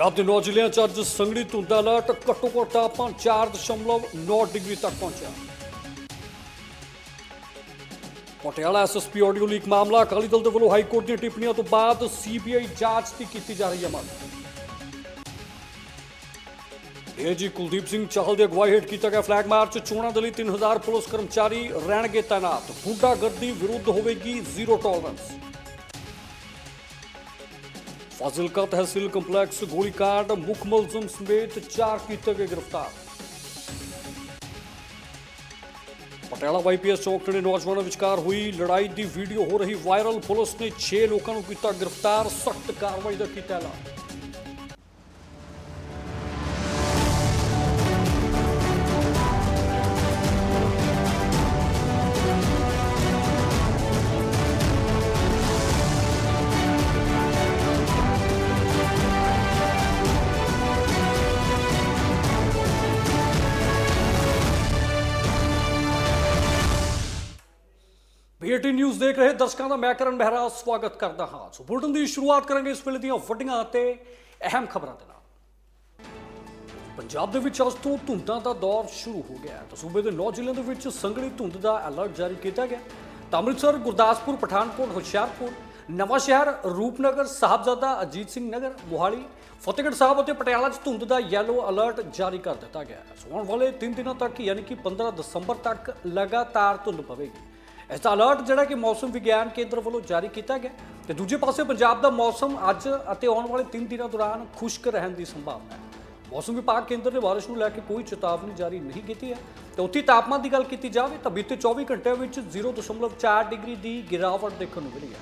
ਪੰਜਾਬ ਦੇ ਨੌ ਜ਼ਿਲ੍ਹਿਆਂ 'ਚ ਅੱਜ ਸੰਘਣੀ ਧੁੰਦ ਦਾ ਅਲਰਟ ਘੱਟੋ ਘੱਟ ਤਾਪਮਾਨ 4.9 ਡਿਗਰੀ ਤੱਕ ਪਹੁੰਚਿਆ। ਪਟਿਆਲਾ ਐਸਐਸਪੀ ਆਡੀਓ ਲੀਕ ਮਾਮਲਾ, ਅਕਾਲੀ ਦਲ ਦੇ ਵੱਲੋਂ ਹਾਈ ਕੋਰਟ ਦੀਆਂ ਟਿੱਪਣੀਆਂ ਤੋਂ ਬਾਅਦ ਸੀਬੀਆਈ ਜਾਂਚ ਦੀ ਕੀਤੀ ਜਾ ਰਹੀ ਹੈ ਮੰਗ। ਏਜੀ ਕੁਲਦੀਪ ਸਿੰਘ ਚਾਹਲ ਦੀ ਅਗਵਾਈ ਹੇਠ ਕੀਤਾ ਗਿਆ ਫਲੈਗ ਮਾਰਚ ਚੋਣਾਂ ਦੇ ਲਈ 3000 ਪੁਲਿਸ ਕਰਮਚਾਰੀ ਰਹਿਣਗੇ ਤਾਇਨਾਤ। ਗੁੰਡਾਗਰਦੀ ਵਿਰੁੱਧ ਹੋਵੇਗੀ ਜ਼ੀਰੋ ਟੋਲਰੈਂਸ ਫਾਜ਼ਿਲਕਾ ਤਹਿਸੀਲ ਕੰਪਲੈਕਸ ਗੋਲੀकांड ਮੁੱਖ ਮੁਲਜ਼ਮ ਸਮੇਤ ਚਾਰ ਕੀਤੇ ਗਏ ਗ੍ਰਿਫਤਾਰ। ਪਟਿਆਲਾ ਵਾਈਪੀਐਸ ਚੌਕ ਨੇੜੇ ਨੌਜਵਾਨਾਂ ਵਿਚਕਾਰ ਹੋਈ ਲੜਾਈ ਦੀ ਵੀਡੀਓ ਹੋ ਰਹੀ ਵਾਇਰਲ। ਪੁਲਿਸ ਨੇ 6 ਲੋਕਾਂ ਨੂੰ ਕੀਤਾ ਗ੍ਰਿਫਤਾਰ, ਸਖਤ ਕਾਰਵਾਈ ਦਾ ਕੀਤਾ ਐਲਾਨ। ਬੀਏਟੀ ਨਿਊਜ਼ ਦੇਖ ਰਹੇ ਦਰਸ਼ਕਾਂ ਦਾ ਮੈਂ ਕਰਨ ਮਹਿਰਾ ਸਵਾਗਤ ਕਰਦਾ ਹਾਂ। ਸੋ ਬੁਲਟਨ ਦੀ ਸ਼ੁਰੂਆਤ ਕਰਾਂਗੇ ਇਸ ਵੇਲੇ ਦੀਆਂ ਵੱਡੀਆਂ ਅਤੇ ਅਹਿਮ ਖਬਰਾਂ ਦੇ ਨਾਲ। ਪੰਜਾਬ ਦੇ ਵਿੱਚ ਅੱਜ ਤੋਂ ਧੁੰਦਾਂ ਦਾ ਦੌਰ ਸ਼ੁਰੂ ਹੋ ਗਿਆ ਹੈ। ਤਾਂ ਸੂਬੇ ਦੇ 9 ਜ਼ਿਲ੍ਹਿਆਂ ਦੇ ਵਿੱਚ ਸੰਘਣੀ ਧੁੰਦ ਦਾ ਅਲਰਟ ਜਾਰੀ ਕੀਤਾ ਗਿਆ। ਤਾਂ ਅੰਮ੍ਰਿਤਸਰ, ਗੁਰਦਾਸਪੁਰ, ਪਠਾਨਕੋਟ, ਹੁਸ਼ਿਆਰਪੁਰ ਨਵਾਂ ਸ਼ਹਿਰ ਰੂਪਨਗਰ, ਸਾਹਿਬਜ਼ਾਦਾ ਅਜੀਤ ਸਿੰਘ ਨਗਰ, ਮੋਹਾਲੀ, ਫਤਿਹਗੜ੍ਹ ਸਾਹਿਬ ਅਤੇ ਪਟਿਆਲਾ 'ਚ ਧੁੰਦ ਦਾ ਯੈਲੋ ਅਲਰਟ ਜਾਰੀ ਕਰ ਦਿੱਤਾ ਗਿਆ ਹੈ। ਸੋ ਆਉਣ ਵਾਲੇ 3 ਦਿਨਾਂ ਤੱਕ ਯਾਨੀ ਕਿ 15 ਦਸੰਬਰ ਤੱਕ ਲਗਾਤਾਰ ਧੁੰਦ ਪਵੇਗੀ। ਇਸ ਦਾ ਅਲਰਟ ਜਿਹੜਾ ਕਿ ਮੌਸਮ ਵਿਗਿਆਨ ਕੇਂਦਰ ਵੱਲੋਂ ਜਾਰੀ ਕੀਤਾ ਗਿਆ ਤੇ ਦੂਜੇ ਪਾਸੇ ਪੰਜਾਬ ਦਾ ਮੌਸਮ ਅੱਜ ਅਤੇ ਆਉਣ ਵਾਲੇ 3 ਦਿਨਾਂ ਦੌਰਾਨ ਖੁਸ਼ਕ ਰਹਿਣ ਦੀ ਸੰਭਾਵਨਾ ਹੈ। ਮੌਸਮ ਵਿਭਾਗ ਕੇਂਦਰ ਨੇ ਬਾਰਿਸ਼ ਨੂੰ ਲੈ ਕੇ ਕੋਈ ਚੇਤਾਵਨੀ ਜਾਰੀ ਨਹੀਂ ਕੀਤੀ ਹੈ। ਤੇ ਉੱਥੇ ਤਾਪਮਾਨ ਦੀ ਗੱਲ ਕੀਤੀ ਜਾਵੇ ਤਾਂ ਬੀਤੇ 24 ਘੰਟਿਆਂ ਵਿੱਚ 0.4 ਡਿਗਰੀ ਦੀ ਗਿਰਾਵਟ ਦੇਖਣ ਨੂੰ ਮਿਲੀ ਹੈ।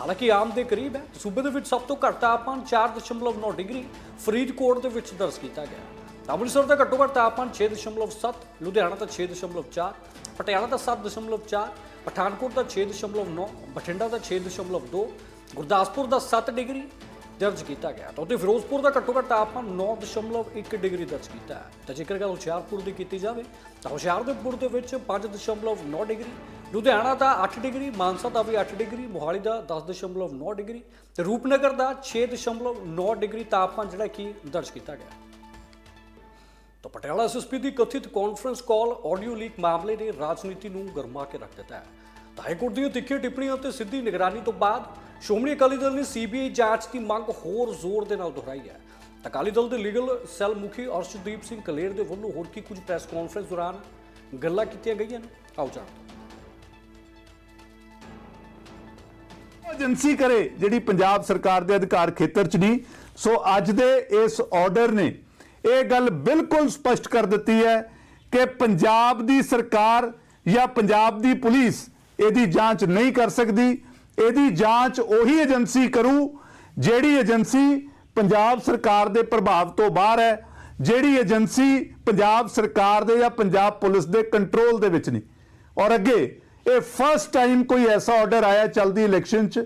ਹਾਲਾਂਕਿ ਆਮ ਦੇ ਕਰੀਬ ਹੈ ਸੂਬੇ ਦੇ ਵਿੱਚ ਸਭ ਤੋਂ ਘੱਟ ਤਾਪਮਾਨ 4.9 ਡਿਗਰੀ ਫਰੀਦਕੋਟ ਦੇ ਵਿੱਚ ਦਰਜ ਕੀਤਾ ਗਿਆ ਅੰਮ੍ਰਿਤਸਰ ਦਾ ਘੱਟੋ ਘੱਟ ਤਾਪਮਾਨ 6.7 ਲੁਧਿਆਣਾ ਦਾ 6.4 ਪਟਿਆਲਾ ਦਾ 7.4 ਪਠਾਨਕੋਟ ਦਾ 6.9 ਬਠਿੰਡਾ ਦਾ 6.2 ਗੁਰਦਾਸਪੁਰ ਦਾ 7 ਡਿਗਰੀ ਦਰਜ ਕੀਤਾ ਗਿਆ ਤਾਂ ਉੱਥੇ ਫਿਰੋਜ਼ਪੁਰ ਦਾ ਘੱਟੋ ਘੱਟ ਤਾਪਮਾਨ 9.1 ਡਿਗਰੀ ਦਰਜ ਕੀਤਾ ਹੈ। ਤਾਂ ਜੇਕਰ ਗੱਲ ਹੁਸ਼ਿਆਰਪੁਰ ਦੀ ਕੀਤੀ ਜਾਵੇ, ਤਾਂ ਹੁਸ਼ਿਆਰਪੁਰ ਦੇ ਵਿੱਚ 5.9 ਡਿਗਰੀ, ਲੁਧਿਆਣਾ ਦਾ 8 ਡਿਗਰੀ, ਮਾਨਸਾ ਦਾ ਵੀ 8 ਡਿਗਰੀ, ਮੋਹਾਲੀ ਦਾ 10.9 ਡਿਗਰੀ ਤੇ ਰੂਪਨਗਰ ਦਾ 6.9 ਡਿਗਰੀ ਤਾਪਮਾਨ ਜਿਹੜਾ ਕਿ ਦਰਜ ਕੀਤਾ ਗਿਆ ਤਾਂ ਪਟਿਆਲਾ ਐਸਐਸਪੀ ਦੀ ਕਥਿਤ ਕਾਨਫਰੰਸ ਕਾਲ ਆਡੀਓ ਲੀਕ ਮਾਮਲੇ ਨੇ ਰਾਜਨੀਤੀ ਨੂੰ ਗਰਮਾ ਕੇ ਰੱਖ ਦਿੱਤਾ ਹੈ। ਤਾਂ ਹਾਈਕੋਰਟ ਦੀਆਂ ਤਿੱਖੀਆਂ ਟਿੱਪਣੀਆਂ ਤੇ ਸਿੱਧੀ ਨਿਗਰਾਨੀ ਤੋਂ ਬਾਅਦ ਸ਼੍ਰੋਮਣੀ ਅਕਾਲੀ ਦਲ ਨੇ ਸੀਬੀਆਈ ਜਾਂਚ ਦੀ ਮੰਗ ਹੋਰ ਜ਼ੋਰ ਦੇ ਨਾਲ ਦੁਹਰਾਈ ਹੈ। ਤਾਂ ਅਕਾਲੀ ਦਲ ਦੇ ਲੀਗਲ ਸੈੱਲ ਮੁਖੀ ਅਰਸ਼ਦੀਪ ਸਿੰਘ ਕਲੇਰ ਦੇ ਵੱਲੋਂ ਹੋਰ ਕੀ ਕੁਝ ਪ੍ਰੈਸ ਕਾਨਫਰੰਸ ਦੌਰਾਨ ਗੱਲਾਂ ਕੀਤੀਆਂ ਗਈਆਂ ਨੇ? ਆਓ ਜਾਣਦੇ ਏਜੰਸੀ ਕਰੇ ਜਿਹੜੀ ਪੰਜਾਬ ਸਰਕਾਰ ਦੇ ਅਧਿਕਾਰ ਖੇਤਰ ਚ ਨਹੀਂ, ਸੋ ਅੱਜ ਦੇ ਇਸ ਆਰਡਰ ਨੇ ਇਹ ਗੱਲ ਬਿਲਕੁਲ ਸਪਸ਼ਟ ਕਰ ਦਿੱਤੀ ਹੈ ਕਿ ਪੰਜਾਬ ਦੀ ਸਰਕਾਰ ਜਾਂ ਪੰਜਾਬ ਦੀ ਪੁਲਿਸ ਇਹਦੀ ਜਾਂਚ ਨਹੀਂ ਕਰ ਸਕਦੀ। ਇਹਦੀ ਜਾਂਚ ਉਹੀ ਏਜੰਸੀ ਕਰੂ ਜਿਹੜੀ ਏਜੰਸੀ ਪੰਜਾਬ ਸਰਕਾਰ ਦੇ ਪ੍ਰਭਾਵ ਤੋਂ ਬਾਹਰ ਹੈ, ਜਿਹੜੀ ਏਜੰਸੀ ਪੰਜਾਬ ਸਰਕਾਰ ਦੇ ਜਾਂ ਪੰਜਾਬ ਪੁਲਿਸ ਦੇ ਕੰਟਰੋਲ ਦੇ ਵਿੱਚ ਨਹੀਂ। ਔਰ ਅੱਗੇ, ਇਹ ਫਸਟ ਟਾਈਮ ਕੋਈ ਐਸਾ ਆਰਡਰ ਆਇਆ ਚਲਦੀ ਇਲੈਕਸ਼ਨ 'ਚ,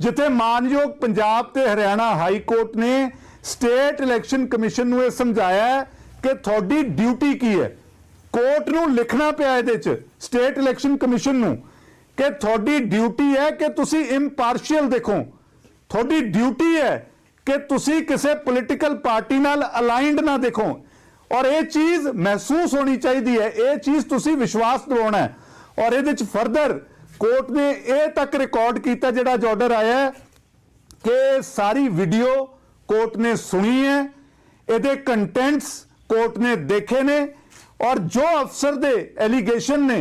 ਜਿੱਥੇ ਮਾਨਯੋਗ ਪੰਜਾਬ ਤੇ ਹਰਿਆਣਾ ਹਾਈ ਕੋਰਟ ਨੇ ਸਟੇਟ ਇਲੈਕਸ਼ਨ ਕਮਿਸ਼ਨ ਨੂੰ ਇਹ ਸਮਝਾਇਆ ਕਿ ਤੁਹਾਡੀ ਡਿਊਟੀ ਕੀ ਹੈ। ਕੋਰਟ ਨੂੰ ਲਿਖਣਾ ਪਿਆ ਇਹਦੇ 'ਚ ਸਟੇਟ ਇਲੈਕਸ਼ਨ ਕਮਿਸ਼ਨ ਨੂੰ, ਕਿ ਤੁਹਾਡੀ ਡਿਊਟੀ ਹੈ ਕਿ ਤੁਸੀਂ ਇੰਪਾਰਸ਼ੀਅਲ ਦੇਖੋ। ਤੁਹਾਡੀ ਡਿਊਟੀ ਹੈ ਕਿ ਤੁਸੀਂ ਕਿਸੇ ਪੋਲੀਟੀਕਲ ਪਾਰਟੀ ਨਾਲ ਅਲਾਈਨਡ ਨਾ ਦੇਖੋ। ਔਰ ਇਹ ਚੀਜ਼ ਮਹਿਸੂਸ ਹੋਣੀ ਚਾਹੀਦੀ ਹੈ, ਇਹ ਚੀਜ਼ ਤੁਸੀਂ ਵਿਸ਼ਵਾਸ ਦਿਵਾਉਣਾ ਹੈ। ਔਰ ਇਹਦੇ ਚ ਫਰਦਰ ਕੋਰਟ ਨੇ ਇਹ ਤੱਕ ਰਿਕਾਰਡ ਕੀਤਾ ਜਿਹੜਾ ਆਰਡਰ ਆਇਆ ਕਿ ਸਾਰੀ ਵੀਡੀਓ ਕੋਰਟ ਨੇ ਸੁਣੀ ਹੈ, ਇਹਦੇ ਕੰਟੈਂਟਸ ਕੋਰਟ ਨੇ ਦੇਖੇ ਨੇ ਔਰ ਜੋ ਅਫਸਰ ਦੇ ਐਲੀਗੇਸ਼ਨ ਨੇ,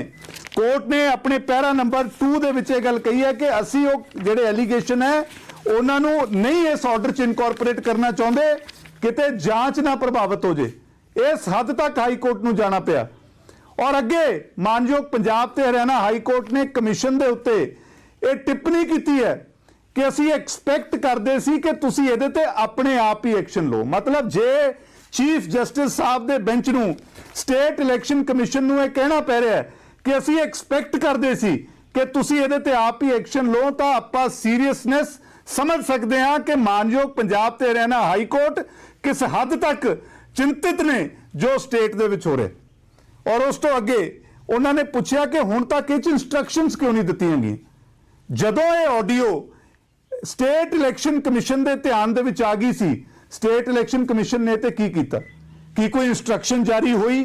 ਕੋਰਟ ਨੇ ਆਪਣੇ ਪੈਰਾ ਨੰਬਰ 2 ਦੇ ਵਿੱਚ ਇਹ ਗੱਲ ਕਹੀ ਹੈ ਕਿ ਅਸੀਂ ਉਹ ਜਿਹੜੇ ਐਲੀਗੇਸ਼ਨ ਹੈ, ਉਹਨਾਂ ਨੂੰ ਨਹੀਂ ਇਸ ਆਰਡਰ 'ਚ ਇਨਕੋਰਪੋਰੇਟ ਕਰਨਾ ਚਾਹੁੰਦੇ, ਕਿਤੇ ਜਾਂਚ ਨਾ ਪ੍ਰਭਾਵਿਤ ਹੋ ਜੇ। ਇਸ ਹੱਦ ਤੱਕ ਹਾਈ ਕੋਰਟ ਨੂੰ ਜਾਣਾ ਪਿਆ। ਔਰ ਅੱਗੇ, ਮਾਨਯੋਗ ਪੰਜਾਬ ਤੇ ਹਰਿਆਣਾ ਹਾਈ ਕੋਰਟ ਨੇ ਕਮਿਸ਼ਨ ਦੇ ਉੱਤੇ ਇਹ ਟਿੱਪਣੀ ਕੀਤੀ ਹੈ ਕਿ ਅਸੀਂ ਐਕਸਪੈਕਟ ਕਰਦੇ ਸੀ ਕਿ ਤੁਸੀਂ ਇਹਦੇ ਤੇ ਆਪਣੇ ਆਪ ਹੀ ਐਕਸ਼ਨ ਲਓ। ਮਤਲਬ ਜੇ ਚੀਫ ਜਸਟਿਸ ਸਾਹਿਬ ਦੇ ਬੈਂਚ ਨੂੰ ਸਟੇਟ ਇਲੈਕਸ਼ਨ ਕਮਿਸ਼ਨ ਨੂੰ ਇਹ ਕਹਿਣਾ ਪੈ ਰਿਹਾ ਹੈ ਕਿ ਅਸੀਂ ਐਕਸਪੈਕਟ ਕਰਦੇ ਸੀ ਕਿ ਤੁਸੀਂ ਇਹਦੇ ਤੇ ਆਪ ਹੀ ਐਕਸ਼ਨ ਲਓ, ਤਾਂ ਆਪਾਂ ਸੀਰੀਅਸਨੈਸ ਸਮਝ ਸਕਦੇ ਹਾਂ ਕਿ ਮਾਨਯੋਗ ਪੰਜਾਬ ਤੇ ਹਰਿਆਣਾ ਹਾਈ ਕੋਰਟ ਕਿਸ ਹੱਦ ਤੱਕ ਚਿੰਤਿਤ ਨੇ ਜੋ ਸਟੇਟ ਦੇ ਵਿੱਚ ਹੋ ਰਿਹਾ ਔਰ ਉਸ ਤੋਂ ਅੱਗੇ ਉਹਨਾਂ ਨੇ ਪੁੱਛਿਆ ਕਿ ਹੁਣ ਤੱਕ ਇਹ ਚ ਇਨਸਟਰਕਸ਼ਨਸ ਕਿਉਂ ਨਹੀਂ ਦਿੱਤੀਆਂ ਗਈਆਂ? ਜਦੋਂ ਇਹ ਆਡੀਓ ਸਟੇਟ ਇਲੈਕਸ਼ਨ ਕਮਿਸ਼ਨ ਦੇ ਧਿਆਨ ਦੇ ਵਿੱਚ ਆ ਗਈ ਸੀ। ਸਟੇਟ ਇਲੈਕਸ਼ਨ ਕਮਿਸ਼ਨ ਨੇ ਤੇ ਕੀ ਕੀਤਾ? ਕੀ ਕੋਈ ਇਨਸਟਰਕਸ਼ਨ ਜਾਰੀ ਹੋਈ?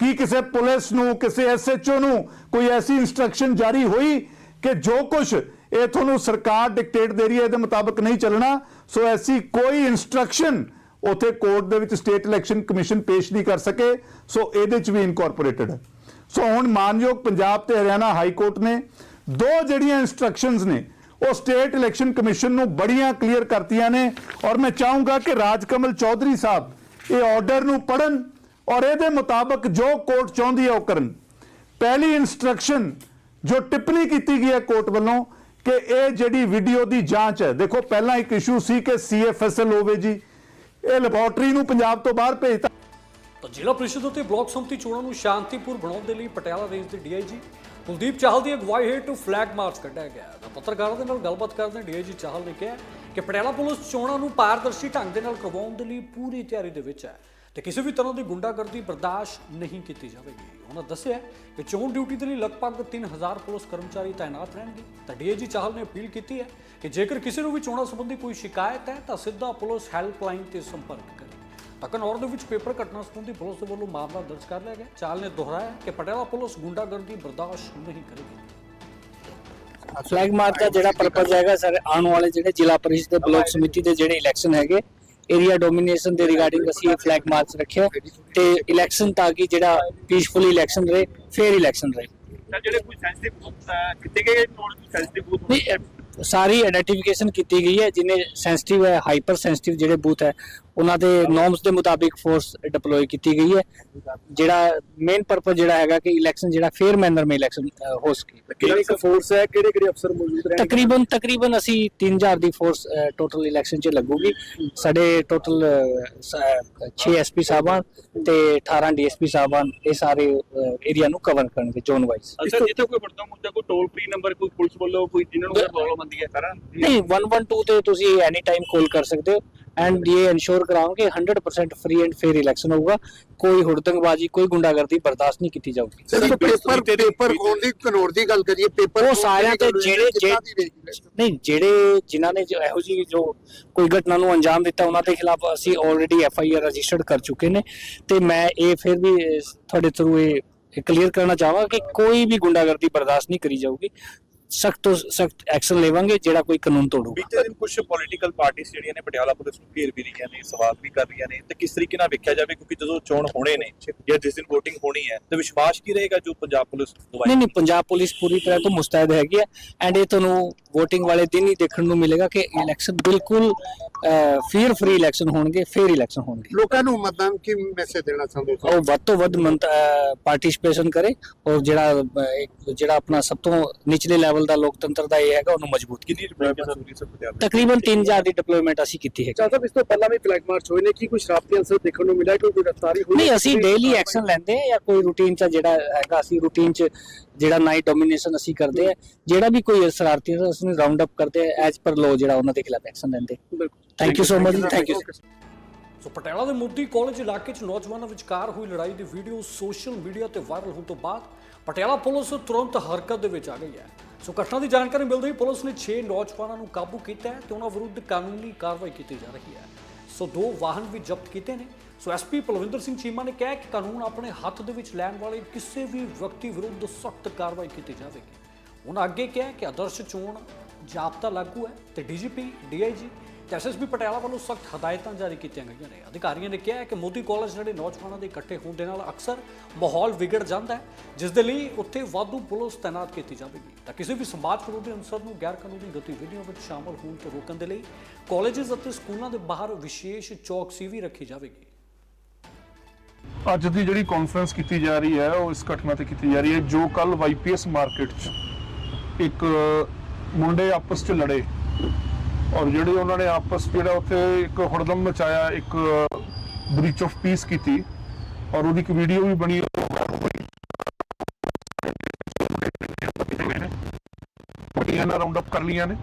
ਕੀ ਕਿਸੇ ਪੁਲਿਸ ਨੂੰ, ਕਿਸੇ ਐਸਐਚਓ ਨੂੰ ਕੋਈ ਐਸੀ ਇਨਸਟਰਕਸ਼ਨ ਜਾਰੀ ਹੋਈ ਕਿ ਜੋ ਕੁਝ ਇਹ ਤੁਹਾਨੂੰ ਸਰਕਾਰ ਡਿਕਟੇਟ ਦੇ ਰਹੀ ਹੈ, ਇਹਦੇ ਮੁਤਾਬਕ ਨਹੀਂ ਚੱਲਣਾ? ਸੋ ਐਸੀ ਕੋਈ ਇਨਸਟਰਕਸ਼ਨ ਉਥੇ ਕੋਰਟ ਦੇ ਵਿੱਚ ਸਟੇਟ ਇਲੈਕਸ਼ਨ ਕਮਿਸ਼ਨ ਪੇਸ਼ ਨਹੀਂ ਕਰ ਸਕੇ। ਸੋ ਇਹਦੇ ਚ ਵੀ ਇਨਕੋਰਪੋਰੇਟਡ ਹੈ। ਸੋ ਹੁਣ ਮਾਨਯੋਗ ਪੰਜਾਬ ਤੇ ਹਰਿਆਣਾ ਹਾਈ ਕੋਰਟ ਨੇ ਦੋ ਜਿਹੜੀਆਂ ਇਨਸਟਰਕਸ਼ਨਸ ਨੇ ਉਹ ਸਟੇਟ ਇਲੈਕਸ਼ਨ ਕਮਿਸ਼ਨ ਨੂੰ ਬੜੀਆਂ ਕਲੀਅਰ ਕਰਤੀਆਂ ਨੇ। ਔਰ ਮੈਂ ਚਾਹੂੰਗਾ ਕਿ ਰਾਜਕਮਲ ਚੌਧਰੀ ਸਾਹਿਬ ਇਹ ਆਰਡਰ ਨੂੰ ਪੜਨ ਔਰ ਇਹਦੇ ਮੁਤਾਬਕ ਜੋ ਕੋਰਟ ਚਾਹੁੰਦੀ ਹੈ ਉਹ ਕਰਨ। ਪਹਿਲੀ ਇਨਸਟਰਕਸ਼ਨ ਜੋ ਟਿੱਪਣੀ ਕੀਤੀ ਗਈ ਹੈ ਕੋਰਟ ਵੱਲੋਂ ਕਿ ਇਹ ਜਿਹੜੀ ਵੀਡੀਓ ਦੀ ਜਾਂਚ ਹੈ। ਦੇਖੋ, ਪਹਿਲਾਂ ਇੱਕ ਇਸ਼ੂ ਸੀ ਕਿ ਸੀਐਫਐਸਐਲ ਹੋਵੇ ਜੀ। ਇਹ ਲੈਬੋਰਟਰੀ ਨੂੰ ਪੰਜਾਬ ਤੋਂ ਬਾਹਰ ਭੇਜਤਾ। ਤਾਂ ਜ਼ਿਲ੍ਹਾ ਪ੍ਰੀਸ਼ਦ ਅਤੇ ਬਲਾਕ ਸੰਮਤੀ ਚੋਣਾਂ ਨੂੰ ਸ਼ਾਂਤੀਪੂਰ ਬਣਾਉਣ ਦੇ ਲਈ ਪਟਿਆਲਾ ਰੇਂਜ ਦੇ ਡੀਆਈਜੀ ਕੁਲਦੀਪ ਚਾਹਲ ਦੀ ਅਗਵਾਈ ਹੇਠ ਫਲੈਗ ਮਾਰਚ ਕੱਢਿਆ ਗਿਆ। ਤਾਂ ਪੱਤਰਕਾਰਾਂ ਦੇ ਨਾਲ ਗੱਲਬਾਤ ਕਰਦੇ ਡੀਆਈਜੀ ਚਾਹਲ ਨੇ ਕਿਹਾ ਕਿ ਪਟਿਆਲਾ ਪੁਲਿਸ ਚੋਣਾਂ ਨੂੰ ਪਾਰਦਰਸ਼ੀ ਢੰਗ ਦੇ ਨਾਲ ਕਰਵਾਉਣ ਦੇ ਲਈ ਪੂਰੀ ਤਿਆਰੀ ਦੇ ਵਿੱਚ ਹੈ ਤੇ ਕਿਸੇ ਵੀ ਤਰ੍ਹਾਂ ਦੀ ਗੁੰਡਾਗਰਦੀ ਬਰਦਾਸ਼ਤ ਨਹੀਂ ਕੀਤੀ ਜਾਵੇਗੀ। ਉਹਨਾਂ ਦੱਸਿਆ ਕਿ ਚੋਣ ਡਿਊਟੀ ਦੇ ਲਈ ਲਗਭਗ 3000 ਪੁਲਿਸ ਕਰਮਚਾਰੀ ਤਾਇਨਾਤ ਰਹਿਣਗੇ। ਤਾਂ ਡੀਆਈਜੀ ਚਾਹਲ ਨੇ ਅਪੀਲ ਕੀਤੀ ਹੈ ਕਿ ਜੇਕਰ ਕਿਸੇ ਨੂੰ ਵੀ ਚੋਣਾਂ ਸੰਬੰਧੀ ਕੋਈ ਸ਼ਿਕਾਇਤ ਹੈ ਤਾਂ ਸਿੱਧਾ ਪੁਲਿਸ ਹੈਲਪਲਾਈਨ ਤੇ ਸੰਪਰਕ ਘਨੌਰ ਦੇ ਵਿੱਚ ਪੇਪਰ ਘਟਨਾ ਸੰਬੰਧੀ ਪੁਲਿਸ ਦੇ ਵੱਲੋਂ ਮਾਮਲਾ ਦਰਜ ਕਰ ਲਿਆ ਗਿਆ। ਚਾਲ ਨੇ ਦੁਹਰਾਇਆ ਕਿ ਪਟਿਆਲਾ ਪੁਲਿਸ ਗੁੰਡਾਗਰਦੀ ਬਰਦਾਸ਼ਤ ਨਹੀਂ ਕਰੇਗੀ। ਫਲੈਗ ਮਾਰਚ ਦਾ ਜਿਹੜਾ ਪਰਪਸ ਹੈਗਾ ਸਰ ਆਉਣ ਵਾਲੇ ਜਿਹੜੇ ਜ਼ਿਲ੍ਹਾ ਪਰਿਸ਼ਦ ਦੇ ਬਲਾਕ ਸਮਿਤੀ ਦੇ ਜਿਹੜੇ ਇਲੈਕਸ਼ਨ ਹੈਗੇ ਏਰੀਆ ਡੋਮੀਨੇਸ਼ਨ ਦੇ ਰਿਗਾਰਡਿੰਗ ਅਸੀਂ ਇਹ ਫਲੈਗ ਮਾਰਚ ਰੱਖਿਆ ਤੇ ਇਲੈਕਸ਼ਨ ਤਾਂ ਕਿ ਜਿਹੜਾ ਪੀਸਫੁਲੀ ਇਲੈਕਸ਼ਨ ਰਹੇ ਫੇਅਰ ਇਲੈਕਸ਼ਨ ਰਹੇ। ਸਰ ਜਿਹੜੇ ਕੋਈ ਸੈਂਸਿਟਿਵ ਬੂਥ ਕਿਤੇ ਗਏ ਸੈਂਸਿਟਿਵ ਬੂਥ ਨਹੀਂ ਸਾਰੀ ਆਈਡੈਂਟੀਫਿਕੇਸ਼ਨ ਕੀਤੀ ਗਈ ਹੈ ਜਿਨੇ ਸੈਂਸਿਟਿਵ ਹੈ ਹਾਈਪਰ ਸੈਂਸਿਟਿਵ ਜਿਹੜੇ ਬੂਥ ਹੈ ਉਹਨਾਂ ਦੇ ਨੋਰਮਸ ਦੇ ਮੁਤਾਬਿਕ ਫੋਰਸ ਡਿਪਲੋਏ ਕੀਤੀ ਗਈ ਹੈ। ਜਿਹੜਾ ਮੇਨ ਪਰਪਸ ਜਿਹੜਾ ਹੈਗਾ ਕਿ ਇਲੈਕਸ਼ਨ ਜਿਹੜਾ ਫੇਅਰ ਮੈਨਰ ਮੇ ਇਲੈਕਸ਼ਨ ਹੋ ਸਕੇ। ਕਿਹੜੀ ਇੱਕ ਫੋਰਸ ਹੈ? ਕਿਹੜੇ ਕਿਹੜੇ ਅਫਸਰ ਮੌਜੂਦ ਰਹਿਣਗੇ? ਤਕਰੀਬਨ ਤਕਰੀਬਨ ਅਸੀਂ 3000 ਦੀ ਫੋਰਸ ਟੋਟਲ ਇਲੈਕਸ਼ਨ 'ਚ ਲੱਗੂਗੀ। ਸਾਡੇ ਟੋਟਲ 6 ਐਸਪੀ ਸਾਹਿਬਾਨ ਤੇ 18 ਡੀਐਸਪੀ ਸਾਹਿਬਾਨ ਇਹ ਸਾਰੇ ਏਰੀਆ ਨੂੰ ਕਵਰ ਕਰਨਗੇ ਜ਼ੋਨ ਵਾਈਜ਼ ਸਰ ਜਿੱਥੇ ਕੋਈ ਵੱਡਾ ਮੁੱਦਾ ਕੋਈ ਟੋਲ ਫ੍ਰੀ ਨੰਬਰ ਕੋਈ ਪੁਲਿਸ ਵੱਲੋਂ ਕੋਈ ਜਿਨ੍ਹਾਂ ਨੂੰ ਪ੍ਰੋਬਲਮ ਆਉਂਦੀ ਹੈ ਸਾਰਾ? ਨਹੀਂ 112 ਤੇ ਤੁਸੀਂ ਐਨੀ ਟਾਈਮ ਕਾਲ ਕਰ ਸਕਦੇ ਹੋ ਐਂਡ ਇਹ ਇਨਸ਼ੋਰ ਕਰਾਉਂਗੇ 100% ਫ੍ਰੀ ਐਂਡ ਫੇਅਰ ਇਲੈਕਸ਼ਨ ਹੋਊਗਾ ਕੋਈ ਹੁੜਦੰਗਬਾਜ਼ੀ ਕੋਈ ਗੁੰਡਾਗਰਦੀ ਬਰਦਾਸ਼ਤ ਨਹੀਂ ਕੀਤੀ ਜਾਊਗੀ। ਸਿਰਫ ਪੇਪਰ ਪੇਪਰ ਖੋਣ ਦੀ ਕਨੋਰ ਦੀ ਗੱਲ ਕਰੀਏ ਪੇਪਰ ਉਹ ਖੋਣ ਦੀ ਸਾਰਿਆਂ ਤੇ ਗੱਲ ਜਿਹੜੇ? ਨਹੀਂ ਜਿਨ੍ਹਾਂ ਨੇ ਜੋ ਇਹੋ ਜਿਹੀ ਜੋ ਕੋਈ ਘਟਨਾ ਨੂੰ ਅੰਜਾਮ ਦਿੱਤਾ ਉਹਨਾਂ ਦੇ ਖਿਲਾਫ ਅਸੀਂ already F I R registered ਕਰ ਚੁੱਕੇ ਨੇ। ਤੇ ਮੈਂ ਇਹ ਫਿਰ ਵੀ ਤੁਹਾਡੇ ਥਰੂ ਇਹ ਕਲੀਅਰ ਕਰਨਾ ਚਾਹਾਂਗਾ ਕਿ ਕੋਈ ਵੀ ਗੁੰਡਾਗਰਦੀ ਬਰਦਾਸ਼ਤ ਨਹੀਂ ਕਰੀ ਜਾਊਗੀ। ਸਖਤ ਤੋਂ ਸਖਤ ਐਕਸ਼ਨ ਲੇਵਾਂਗੇ ਜਿਹੜਾ ਕੋਈ ਕਾਨੂੰਨ ਤੋੜੂਗਾ। ਬੀਤੇ ਦਿਨ ਕੁਝ ਪੋਲੀਟੀਕਲ ਪਾਰਟੀਆਂ ਜਿਹੜੀਆਂ ਨੇ ਪਟਿਆਲਾ ਪੁਲਿਸ ਨੂੰ ਘੇਰ ਵੀ ਰਹੀਆਂ ਨੇ ਸਵਾਲ ਵੀ ਕਰ ਰਹੀਆਂ ਨੇ ਤੇ ਕਿਸ ਤਰੀਕੇ ਨਾਲ ਵੇਖਿਆ ਜਾਵੇ ਕਿਉਂਕਿ ਜਦੋਂ ਚੋਣ ਹੋਣੇ ਨੇ ਜਾਂ ਜਿਸ ਦਿਨ VOTING ਹੋਣੀ ਹੈ ਤੇ ਵਿਸ਼ਵਾਸ ਕੀ ਰਹੇਗਾ ਜੋ ਪੰਜਾਬ ਪੁਲਿਸ ਦਵਾਈ ਨਹੀਂ ਨਹੀਂ ਪੰਜਾਬ ਪੁਲਿਸ ਪੂਰੀ ਤਰ੍ਹਾਂ ਤੋਂ ਮੁਸਤੈਦ ਹੈਗੀ ਹੈ ਐਂਡ ਇਹ ਤੁਹਾਨੂੰ VOTING ਵਾਲੇ ਦਿਨ ਹੀ ਦੇਖਣ ਨੂੰ ਮਿਲੇਗਾ ਕਿ ਇਲੈਕਸ਼ਨ ਬਿਲਕੁਲ ਫੇਅਰ ਫ੍ਰੀ ਇਲੈਕਸ਼ਨ ਹੋਣਗੇ ਫੇਅਰ ਇਲੈਕਸ਼ਨ ਹੋਣਗੇ। ਲੋਕਾਂ ਨੂੰ ਮਤਦਾਨ ਕੀ ਮੈਸੇਜ ਦੇਣਾ ਚਾਹੁੰਦੇ ਹੋ? ਉਹ ਵੱਧ ਤੋਂ ਵੱਧ ਪਾਰਟਿਸਿਪੇਸ਼ਨ ਕਰੇ ਔਰ ਜਿਹੜਾ ਜਿਹੜਾ ਆਪਣਾ ਸਭ ਤੋਂ ਨਿਚਲੇ ਲੈਵਲ ਦਾ ਲੋਕਤੰਤਰ ਦਾ ਇਹ ਹੈਗਾ ਉਹਨੂੰ ਮਜ਼ਬੂਤ ਕੀਤਾ। ਕਿੰਨੀ ਸਰ ਤਕਰੀਬਨ 3000 ਦੀ ਡਿਪਲੋਇਮੈਂਟ ਅਸੀਂ ਕੀਤੀ ਹੈ ਸਾਹਿਬ ਇਸ ਤੋਂ ਪਹਿਲਾਂ ਵੀ ਫਲੈਗ ਮਾਰਚ ਹੋਏ ਨੇ ਕੀ ਕੋਈ ਸ਼ਰਾਰਤੀ ਅਨਸਰ ਦੇਖਣ ਨੂੰ ਮਿਲਿਆ ਕਿ ਕੋਈ ਗ੍ਰਿਫਤਾਰੀ ਹੋਈ? ਨਹੀਂ ਅਸੀਂ ਡੇਲੀ ਐਕਸ਼ਨ ਲੈਂਦੇ ਹਾਂ ਜਾਂ ਕੋਈ ਰੂਟੀਨ ਚ ਜਿਹੜਾ ਹੈਗਾ ਅਸੀਂ ਰੂਟੀਨ ਚ ਜਿਹੜਾ ਨਾਈਟ ਡੋਮੀਨੇਸ਼ਨ ਅਸੀਂ ਕਰਦੇ ਆ ਜਿਹੜਾ ਵੀ ਕੋਈ ਸ਼ਰਾਰਤੀ ਹੈ ਅਸੀਂ ਰਾਉਂਡ ਅਪ ਕਰਦੇ ਆ ਐਜ਼ ਪਰ ਲੋ ਜਿਹੜਾ ਉਹਨਾਂ ਦੇ ਖਿਲਾਫ ਐਕਸ਼ਨ ਲੈਂਦੇ thank you so much thank you so Patiala ਦੇ ਮੋਦੀ ਕਾਲਜ ਇਲਾਕੇ 'ਚ ਨੌਜਵਾਨਾਂ ਵਿਚਕਾਰ ਹੋਈ ਲੜਾਈ ਦੀ ਵੀਡੀਓ ਸੋਸ਼ਲ ਮੀਡੀਆ ਤੇ ਵਾਇਰਲ ਹੋਣ ਤੋਂ ਬਾਅਦ ਪਟਿਆਲਾ ਪੁਲਿਸ ਤੁਰੰਤ ਹਰਕਤ ਦੇ ਵਿੱਚ ਆ ਗਈ ਹੈ। ਸੋ ਘਟਨਾ ਦੀ ਜਾਣਕਾਰੀ ਮਿਲਦੇ ਹੀ ਪੁਲਿਸ ਨੇ 6 ਨੌਜਵਾਨਾਂ ਨੂੰ ਕਾਬੂ ਕੀਤਾ ਹੈ ਤੇ ਉਹਨਾਂ ਵਿਰੁੱਧ ਕਾਨੂੰਨੀ ਕਾਰਵਾਈ ਕੀਤੀ ਜਾ ਰਹੀ ਹੈ। ਸੋ ਦੋ ਵਾਹਨ ਵੀ ਜ਼ਬਤ ਕੀਤੇ ਨੇ। ਸੋ ਐਸਪੀ ਪਲਵਿੰਦਰ ਸਿੰਘ ਚੀਮਾ ਨੇ ਕਿਹਾ ਕਿ ਕਾਨੂੰਨ ਆਪਣੇ ਹੱਥ ਦੇ ਵਿੱਚ ਲੈਣ ਵਾਲੇ ਕਿਸੇ ਵੀ ਵਿਅਕਤੀ ਵਿਰੁੱਧ ਸਖਤ ਕਾਰਵਾਈ ਕੀਤੀ ਜਾਵੇਗੀ। ਉਹਨਾਂ ਅੱਗੇ ਕਿਹਾ ਕਿ ਆਦਰਸ਼ ਚੋਣ ਜਾਬਤਾ ਲਾਗੂ ਹੈ ਤੇ ਡੀਜੀਪੀ, ਡੀਆਈਜੀ ਤੇ ਐਸਐਸਪੀ ਪਟਿਆਲਾ ਵੱਲੋਂ ਸਖਤ ਹਦਾਇਤਾਂ ਜਾਰੀ ਕੀਤੀਆਂ ਗਈਆਂ ਨੇ। ਅਧਿਕਾਰੀਆਂ ਨੇ ਕਿਹਾ ਹੈ ਕਿ ਮੋਦੀ ਕਾਲਜ ਜਿਹੜੇ ਨੌਜਵਾਨਾਂ ਦੇ ਇਕੱਠੇ ਹੋਣ ਦੇ ਨਾਲ ਅਕਸਰ ਮਾਹੌਲ ਵਿਗੜ ਜਾਂਦਾ ਹੈ, ਜਿਸ ਦੇ ਲਈ ਉੱਥੇ ਵਾਧੂ ਪੁਲਿਸ ਤਾਇਨਾਤ ਕੀਤੀ ਜਾਵੇਗੀ। ਤਾਂ ਕਿਸੇ ਵੀ ਸਮਾਜ ਵਿਰੋਧੀ ਅੰਸਰ ਨੂੰ ਗੈਰ ਕਾਨੂੰਨੀ ਗਤੀਵਿਧੀਆਂ ਵਿੱਚ ਸ਼ਾਮਲ ਹੋਣ ਤੋਂ ਰੋਕਣ ਦੇ ਲਈ ਕਾਲਜਸ ਅਤੇ ਸਕੂਲਾਂ ਦੇ ਬਾਹਰ ਵਿਸ਼ੇਸ਼ ਚੌਕਸੀ ਵੀ ਰੱਖੀ ਜਾਵੇਗੀ। ਅੱਜ ਦੀ ਜਿਹੜੀ ਕਾਨਫਰੰਸ ਕੀਤੀ ਜਾ ਰਹੀ ਹੈ, ਉਹ ਇਸ ਘਟਨਾ ਤੇ ਕੀਤੀ ਜਾ ਰਹੀ ਹੈ, ਜੋ ਕੱਲ ਵਾਈਪੀਐਸ ਮਾਰਕੀਟ 'ਚ ਇੱਕ ਮੁੰਡੇ ਆਪਸ 'ਚ ਲੜੇ। ਔਰ ਜਿਹੜੇ ਉਹਨਾਂ ਨੇ ਆਪਸ ਜਿਹੜਾ ਉੱਥੇ ਇੱਕ ਹੁੜਦਮ ਮਚਾਇਆ, ਇੱਕ ਬ੍ਰੀਚ ਆਫ ਪੀਸ ਕੀਤੀ ਔਰ ਉਹਦੀ ਇੱਕ ਵੀਡੀਓ ਵੀ ਬਣੀ। ਵੱਡੀਆਂ ਨਾਲ ਰਾਉਂਡ ਅਪ ਕਰ ਲੀਆਂ ਨੇ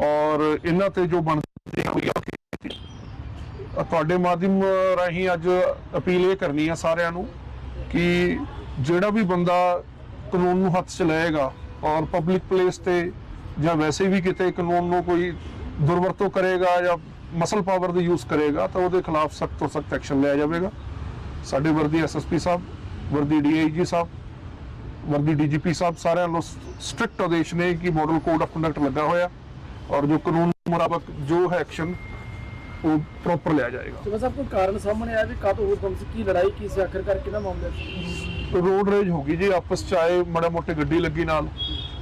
ਔਰ ਇਹਨਾਂ ਤੇ ਜੋ ਬਣਦੀ ਹੋਈ ਤੁਹਾਡੇ ਮਾਧਿਅਮ ਰਾਹੀਂ ਅੱਜ ਅਪੀਲ ਇਹ ਕਰਨੀ ਆ ਸਾਰਿਆਂ ਨੂੰ ਕਿ ਜਿਹੜਾ ਵੀ ਬੰਦਾ ਕਾਨੂੰਨ ਨੂੰ ਹੱਥ 'ਚ ਲਏਗਾ ਔਰ ਪਬਲਿਕ ਪਲੇਸ ਤੇ ਜਾਂ ਵੈਸੇ ਵੀ ਕਿਤੇ ਕਾਨੂੰਨ ਨੂੰ ਕੋਈ ਦੁਰਵਰਤੋਂ ਕਰੇਗਾ ਜਾਂ ਮਸਲ ਪਾਵਰ ਦੀ ਯੂਜ਼ ਕਰੇਗਾ ਤਾਂ ਉਹਦੇ ਖਿਲਾਫ ਸਖਤ ਤੋਂ ਸਖਤ ਐਕਸ਼ਨ ਲਿਆ ਜਾਵੇਗਾ ਸਾਡੇ ਵਰਦੀ ਐਸਐਸਪੀ ਸਾਹਿਬ ਵਰਦੀ ਡੀਆਈਜੀ ਸਾਹਿਬ ਵਰਦੀ ਡੀਜੀਪੀ ਸਾਹਿਬ ਸਾਰਿਆਂ ਨੂੰ ਸਟ੍ਰਿਕਟ ਆਦੇਸ਼ ਨੇ ਕਿ ਮਾਡਲ ਕੋਡ ਆਫ ਕੰਡਕਟ ਲੱਗਾ ਹੋਇਆ ਔਰ ਜੋ ਕਾਨੂੰਨ ਮੁਤਾਬਕ ਜੋ ਹੈ ਐਕਸ਼ਨ ਉਹ ਪ੍ਰੋਪਰ ਲਿਆ ਜਾਏਗਾ ਤੇ ਬਸ ਆਪਕੋ ਕਾਰਨ ਸਾਹਮਣੇ ਆਇਆ ਵੀ ਕਾਤੋਂ ਹੁਕਮ ਸੀ ਕੀ ਲੜਾਈ ਕੀ ਸੀ ਆਖਿਰਕਾਰ ਕਿਹਦਾ ਮਾਮਲਾ ਸੀ ਰੋਡ ਰੇਜ ਹੋ ਗਈ ਜੀ ਆਪਸ ਚ ਆਏ ਮੜਾ ਮੋਟੇ ਗੱਡੀ ਲੱਗੀ ਨਾਲ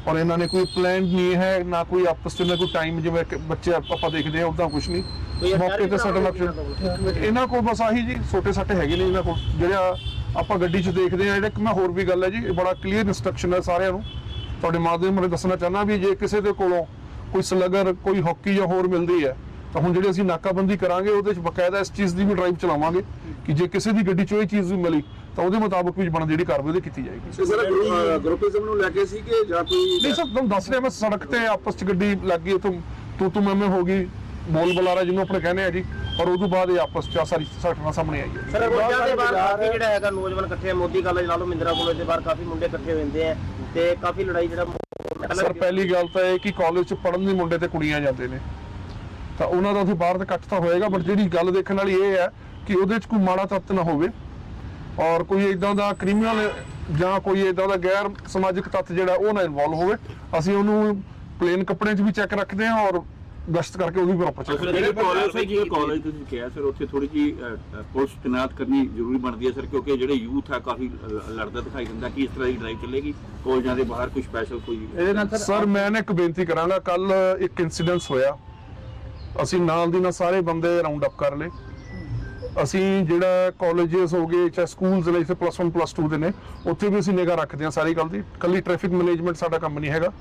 ਔਰ ਇਹਨਾਂ ਨੇ ਕੋਈ ਪਲਾਨ ਨਹੀਂ ਹੈ ਨਾ ਕੋਈ ਆਪਸ ਚ ਨਾ ਕੋਈ ਟਾਈਮ ਜਿਵੇਂ ਕਿ ਬੱਚੇ ਆਪ- ਆਪਾਂ ਦੇਖਦੇ ਆ ਉਦਾਂ ਕੁਝ ਨਹੀਂ। ਮੌਕੇ ਤੇ ਸੱਟ ਲੱਗ ਇਹਨਾਂ ਕੋਲ ਬਸ ਆਹੀ ਜੀ ਛੋਟੇ ਸੱਟੇ ਹੈਗੇ ਨੇ ਇਹਨਾਂ ਕੋਲ। ਜਿਹੜਾ ਆਪਾਂ ਗੱਡੀ 'ਚ ਦੇਖਦੇ ਆ ਜਿਹੜਾ ਇੱਕ ਮੈਂ ਹੋਰ ਵੀ ਗੱਲ ਹੈ ਜੀ ਇਹ ਬੜਾ ਕਲੀਅਰ ਇਨਸਟਰਕਸ਼ਨ ਹੈ ਸਾਰਿਆਂ ਨੂੰ। ਤੁਹਾਡੇ ਮਾਧਿਅਮ ਰਾਹੀਂ ਦੱਸਣਾ ਚਾਹੁੰਦਾ ਵੀ ਜੇ ਕਿਸੇ ਦੇ ਕੋਲੋਂ ਕੋਈ ਸਲਗਰ ਕੋਈ ਹਾਕੀ ਜਾਂ ਹੋਰ ਮਿਲਦੀ ਹੈ ਤਾਂ ਹੁਣ ਜਿਹੜੇ ਅਸੀਂ ਨਾਕਾਬੰਦੀ ਕਰਾਂਗੇ ਉਹਦੇ 'ਚ ਬਕਾਇਦਾ ਇਸ ਚੀਜ਼ ਦੀ ਵੀ ਡਰਾਈਵ ਚਲਾਵਾਂਗੇ ਕਿ ਜੇ ਕਿਸੇ ਦੀ ਗੱਡੀ 'ਚੋਂ ਇਹ ਚੀਜ਼ ਵੀ ਮਿਲੀ ਤਾਂ ਉਹਦੇ ਮੁਤਾਬਕ ਵੀ ਬਣਦੀ ਜਿਹੜੀ ਕਾਰਵਾਈ ਉਹਦੀ ਕੀਤੀ ਜਾਏਗੀ। ਸਰ ਗਰੁੱਪਿਜ਼ਮ ਨੂੰ ਲੈ ਕੇ ਸੀ ਕਿ ਜਾਂ ਕੋਈ ਨਹੀਂ ਸਰ ਤੁਹਾਨੂੰ ਦੱਸ ਰਿਹਾ ਮੈਂ ਸੜਕ ਤੇ ਆਪਸ ਚ ਗੱਡੀ ਲੱਗ ਗਈ ਤੂੰ ਤੂੰ ਤੂੰ ਮੈਂ ਮੈਂ ਹੋ ਗਈ। ਬੋਲ ਬੁਲਾਰਾ ਜਿਹਨੂੰ ਆਪਣੇ ਕਹਿੰਦੇ ਆ ਜੀ ਔਰ ਉਦੋਂ ਬਾਅਦ ਇਹ ਆਪਸ ਚ ਸਾਰੀ ਘਟਨਾ ਸਾਹਮਣੇ ਆਈ ਹੈ ਸਰ ਰੋਜ਼ਾਂ ਦੇ ਬਾਹਰ ਕਾਫੀ ਜਿਹੜਾ ਹੈਗਾ ਨੌਜਵਾਨ ਇਕੱਠੇ ਆ, ਮੋਦੀ ਕਾਲਜ ਲਾ ਲਓ ਮਿੰਦਰਾ ਕਾਲਜ ਦੇ ਬਾਹਰ ਕਾਫੀ ਮੁੰਡੇ ਇਕੱਠੇ ਹੁੰਦੇ ਆ ਤੇ ਕਾਫੀ ਲੜਾਈ ਜਿਹੜਾ ਸਰ ਪਹਿਲੀ ਗੱਲ ਤਾਂ ਇਹ ਕਿ ਕਾਲਜ ਚ ਪੜਨ ਦੇ ਮੁੰਡੇ ਤੇ ਕੁੜੀਆਂ ਜਾਂਦੇ ਨੇ। ਤਾਂ ਉਹਨਾਂ ਦਾ ਉੱਥੇ ਬਾਹਰ ਤਾਂ ਇਕੱਠ ਤਾਂ ਹੋਏਗਾ ਬਟ ਜਿਹੜੀ ਗੱਲ ਦੇਖਣ ਵਾਲੀ ਇਹ ਹੈ ਕਿ ਉਹਦੇ ਚ ਕੋਈ ਮਾੜਾ ਤੱਤ ਨਾ ਹੋਵੇ। ਔਰ ਕੋਈ ਇਦਾਂ ਦਾ ਕ੍ਰਿਮੀਨਲ ਜਾਂ ਕੋਈ ਇਦਾਂ ਦਾ ਗੈਰ ਸਮਾਜਿਕ ਤੱਤ ਜਿਹੜਾ ਉਹ ਨਾ ਇਨਵੋਲਵ ਹੋਵੇ ਅਸੀਂ ਉਹਨੂੰ ਪਲੇਨ ਕੱਪੜਿਆਂ 'ਚ ਵੀ ਚੈੱਕ ਰੱਖਦੇ ਹਾਂ ਔਰ ਗਸ਼ਤ ਕਰਕੇ ਉਹ ਵੀ ਪ੍ਰੋਪਰ ਚੈੱਕ ਜਿਹੜੇ ਕਾਲਜ ਹੈ ਜਿਵੇਂ ਕਾਲਜ ਤੁਸੀਂ ਕਿਹਾ ਸਰ ਉੱਥੇ ਥੋੜੀ ਜੀ ਪੁਲਿਸ ਤੈਨਾਤ ਕਰਨੀ ਜ਼ਰੂਰੀ ਬਣਦੀ ਹੈ ਸਰ ਕਿਉਂਕਿ ਜਿਹੜੇ ਯੂਥ ਹੈ ਕਾਫੀ ਲੜਦਾ ਦਿਖਾਈ ਦਿੰਦਾ ਕਿ ਇਸ ਤਰ੍ਹਾਂ ਦੀ ਡਰਾਈਵ ਚੱਲੇਗੀ ਕਾਲਜਾਂ ਦੇ ਬਾਹਰ ਕੋਈ ਸਪੈਸ਼ਲ ਕੋਈ ਸਰ ਮੈਂ ਨਾ ਇੱਕ ਬੇਨਤੀ ਕਰਾਂਗਾ ਕੱਲ ਇੱਕ ਇਨਸੀਡੈਂਸ ਹੋਇਆ। ਅਸੀਂ ਨਾਲ ਦੀ ਨਾਲ ਸਾਰੇ ਬੰਦੇ ਰਾਉਂਡ ਅਪ ਕਰ ਲਏ। ਅਸੀਂ ਜਿਹੜਾ ਕਾਲਜਸ ਹੋ ਗਏ ਚਾਹੇ ਸਕੂਲਸ ਨੇ ਜਿੱਥੇ ਪਲੱਸ 1 ਪਲੱਸ 2 ਦੇ ਨੇ, ਉੱਥੇ ਵੀ ਅਸੀਂ ਨਿਗਾਹ ਰੱਖਦੇ ਹਾਂ ਸਾਰੀ ਗੱਲ ਦੀ। ਕੱਲੀ ਟ੍ਰੈਫਿਕ ਮੈਨੇਜਮੈਂਟ ਸਾਡਾ ਕੰਮ ਨਹੀਂ ਹੈਗਾ।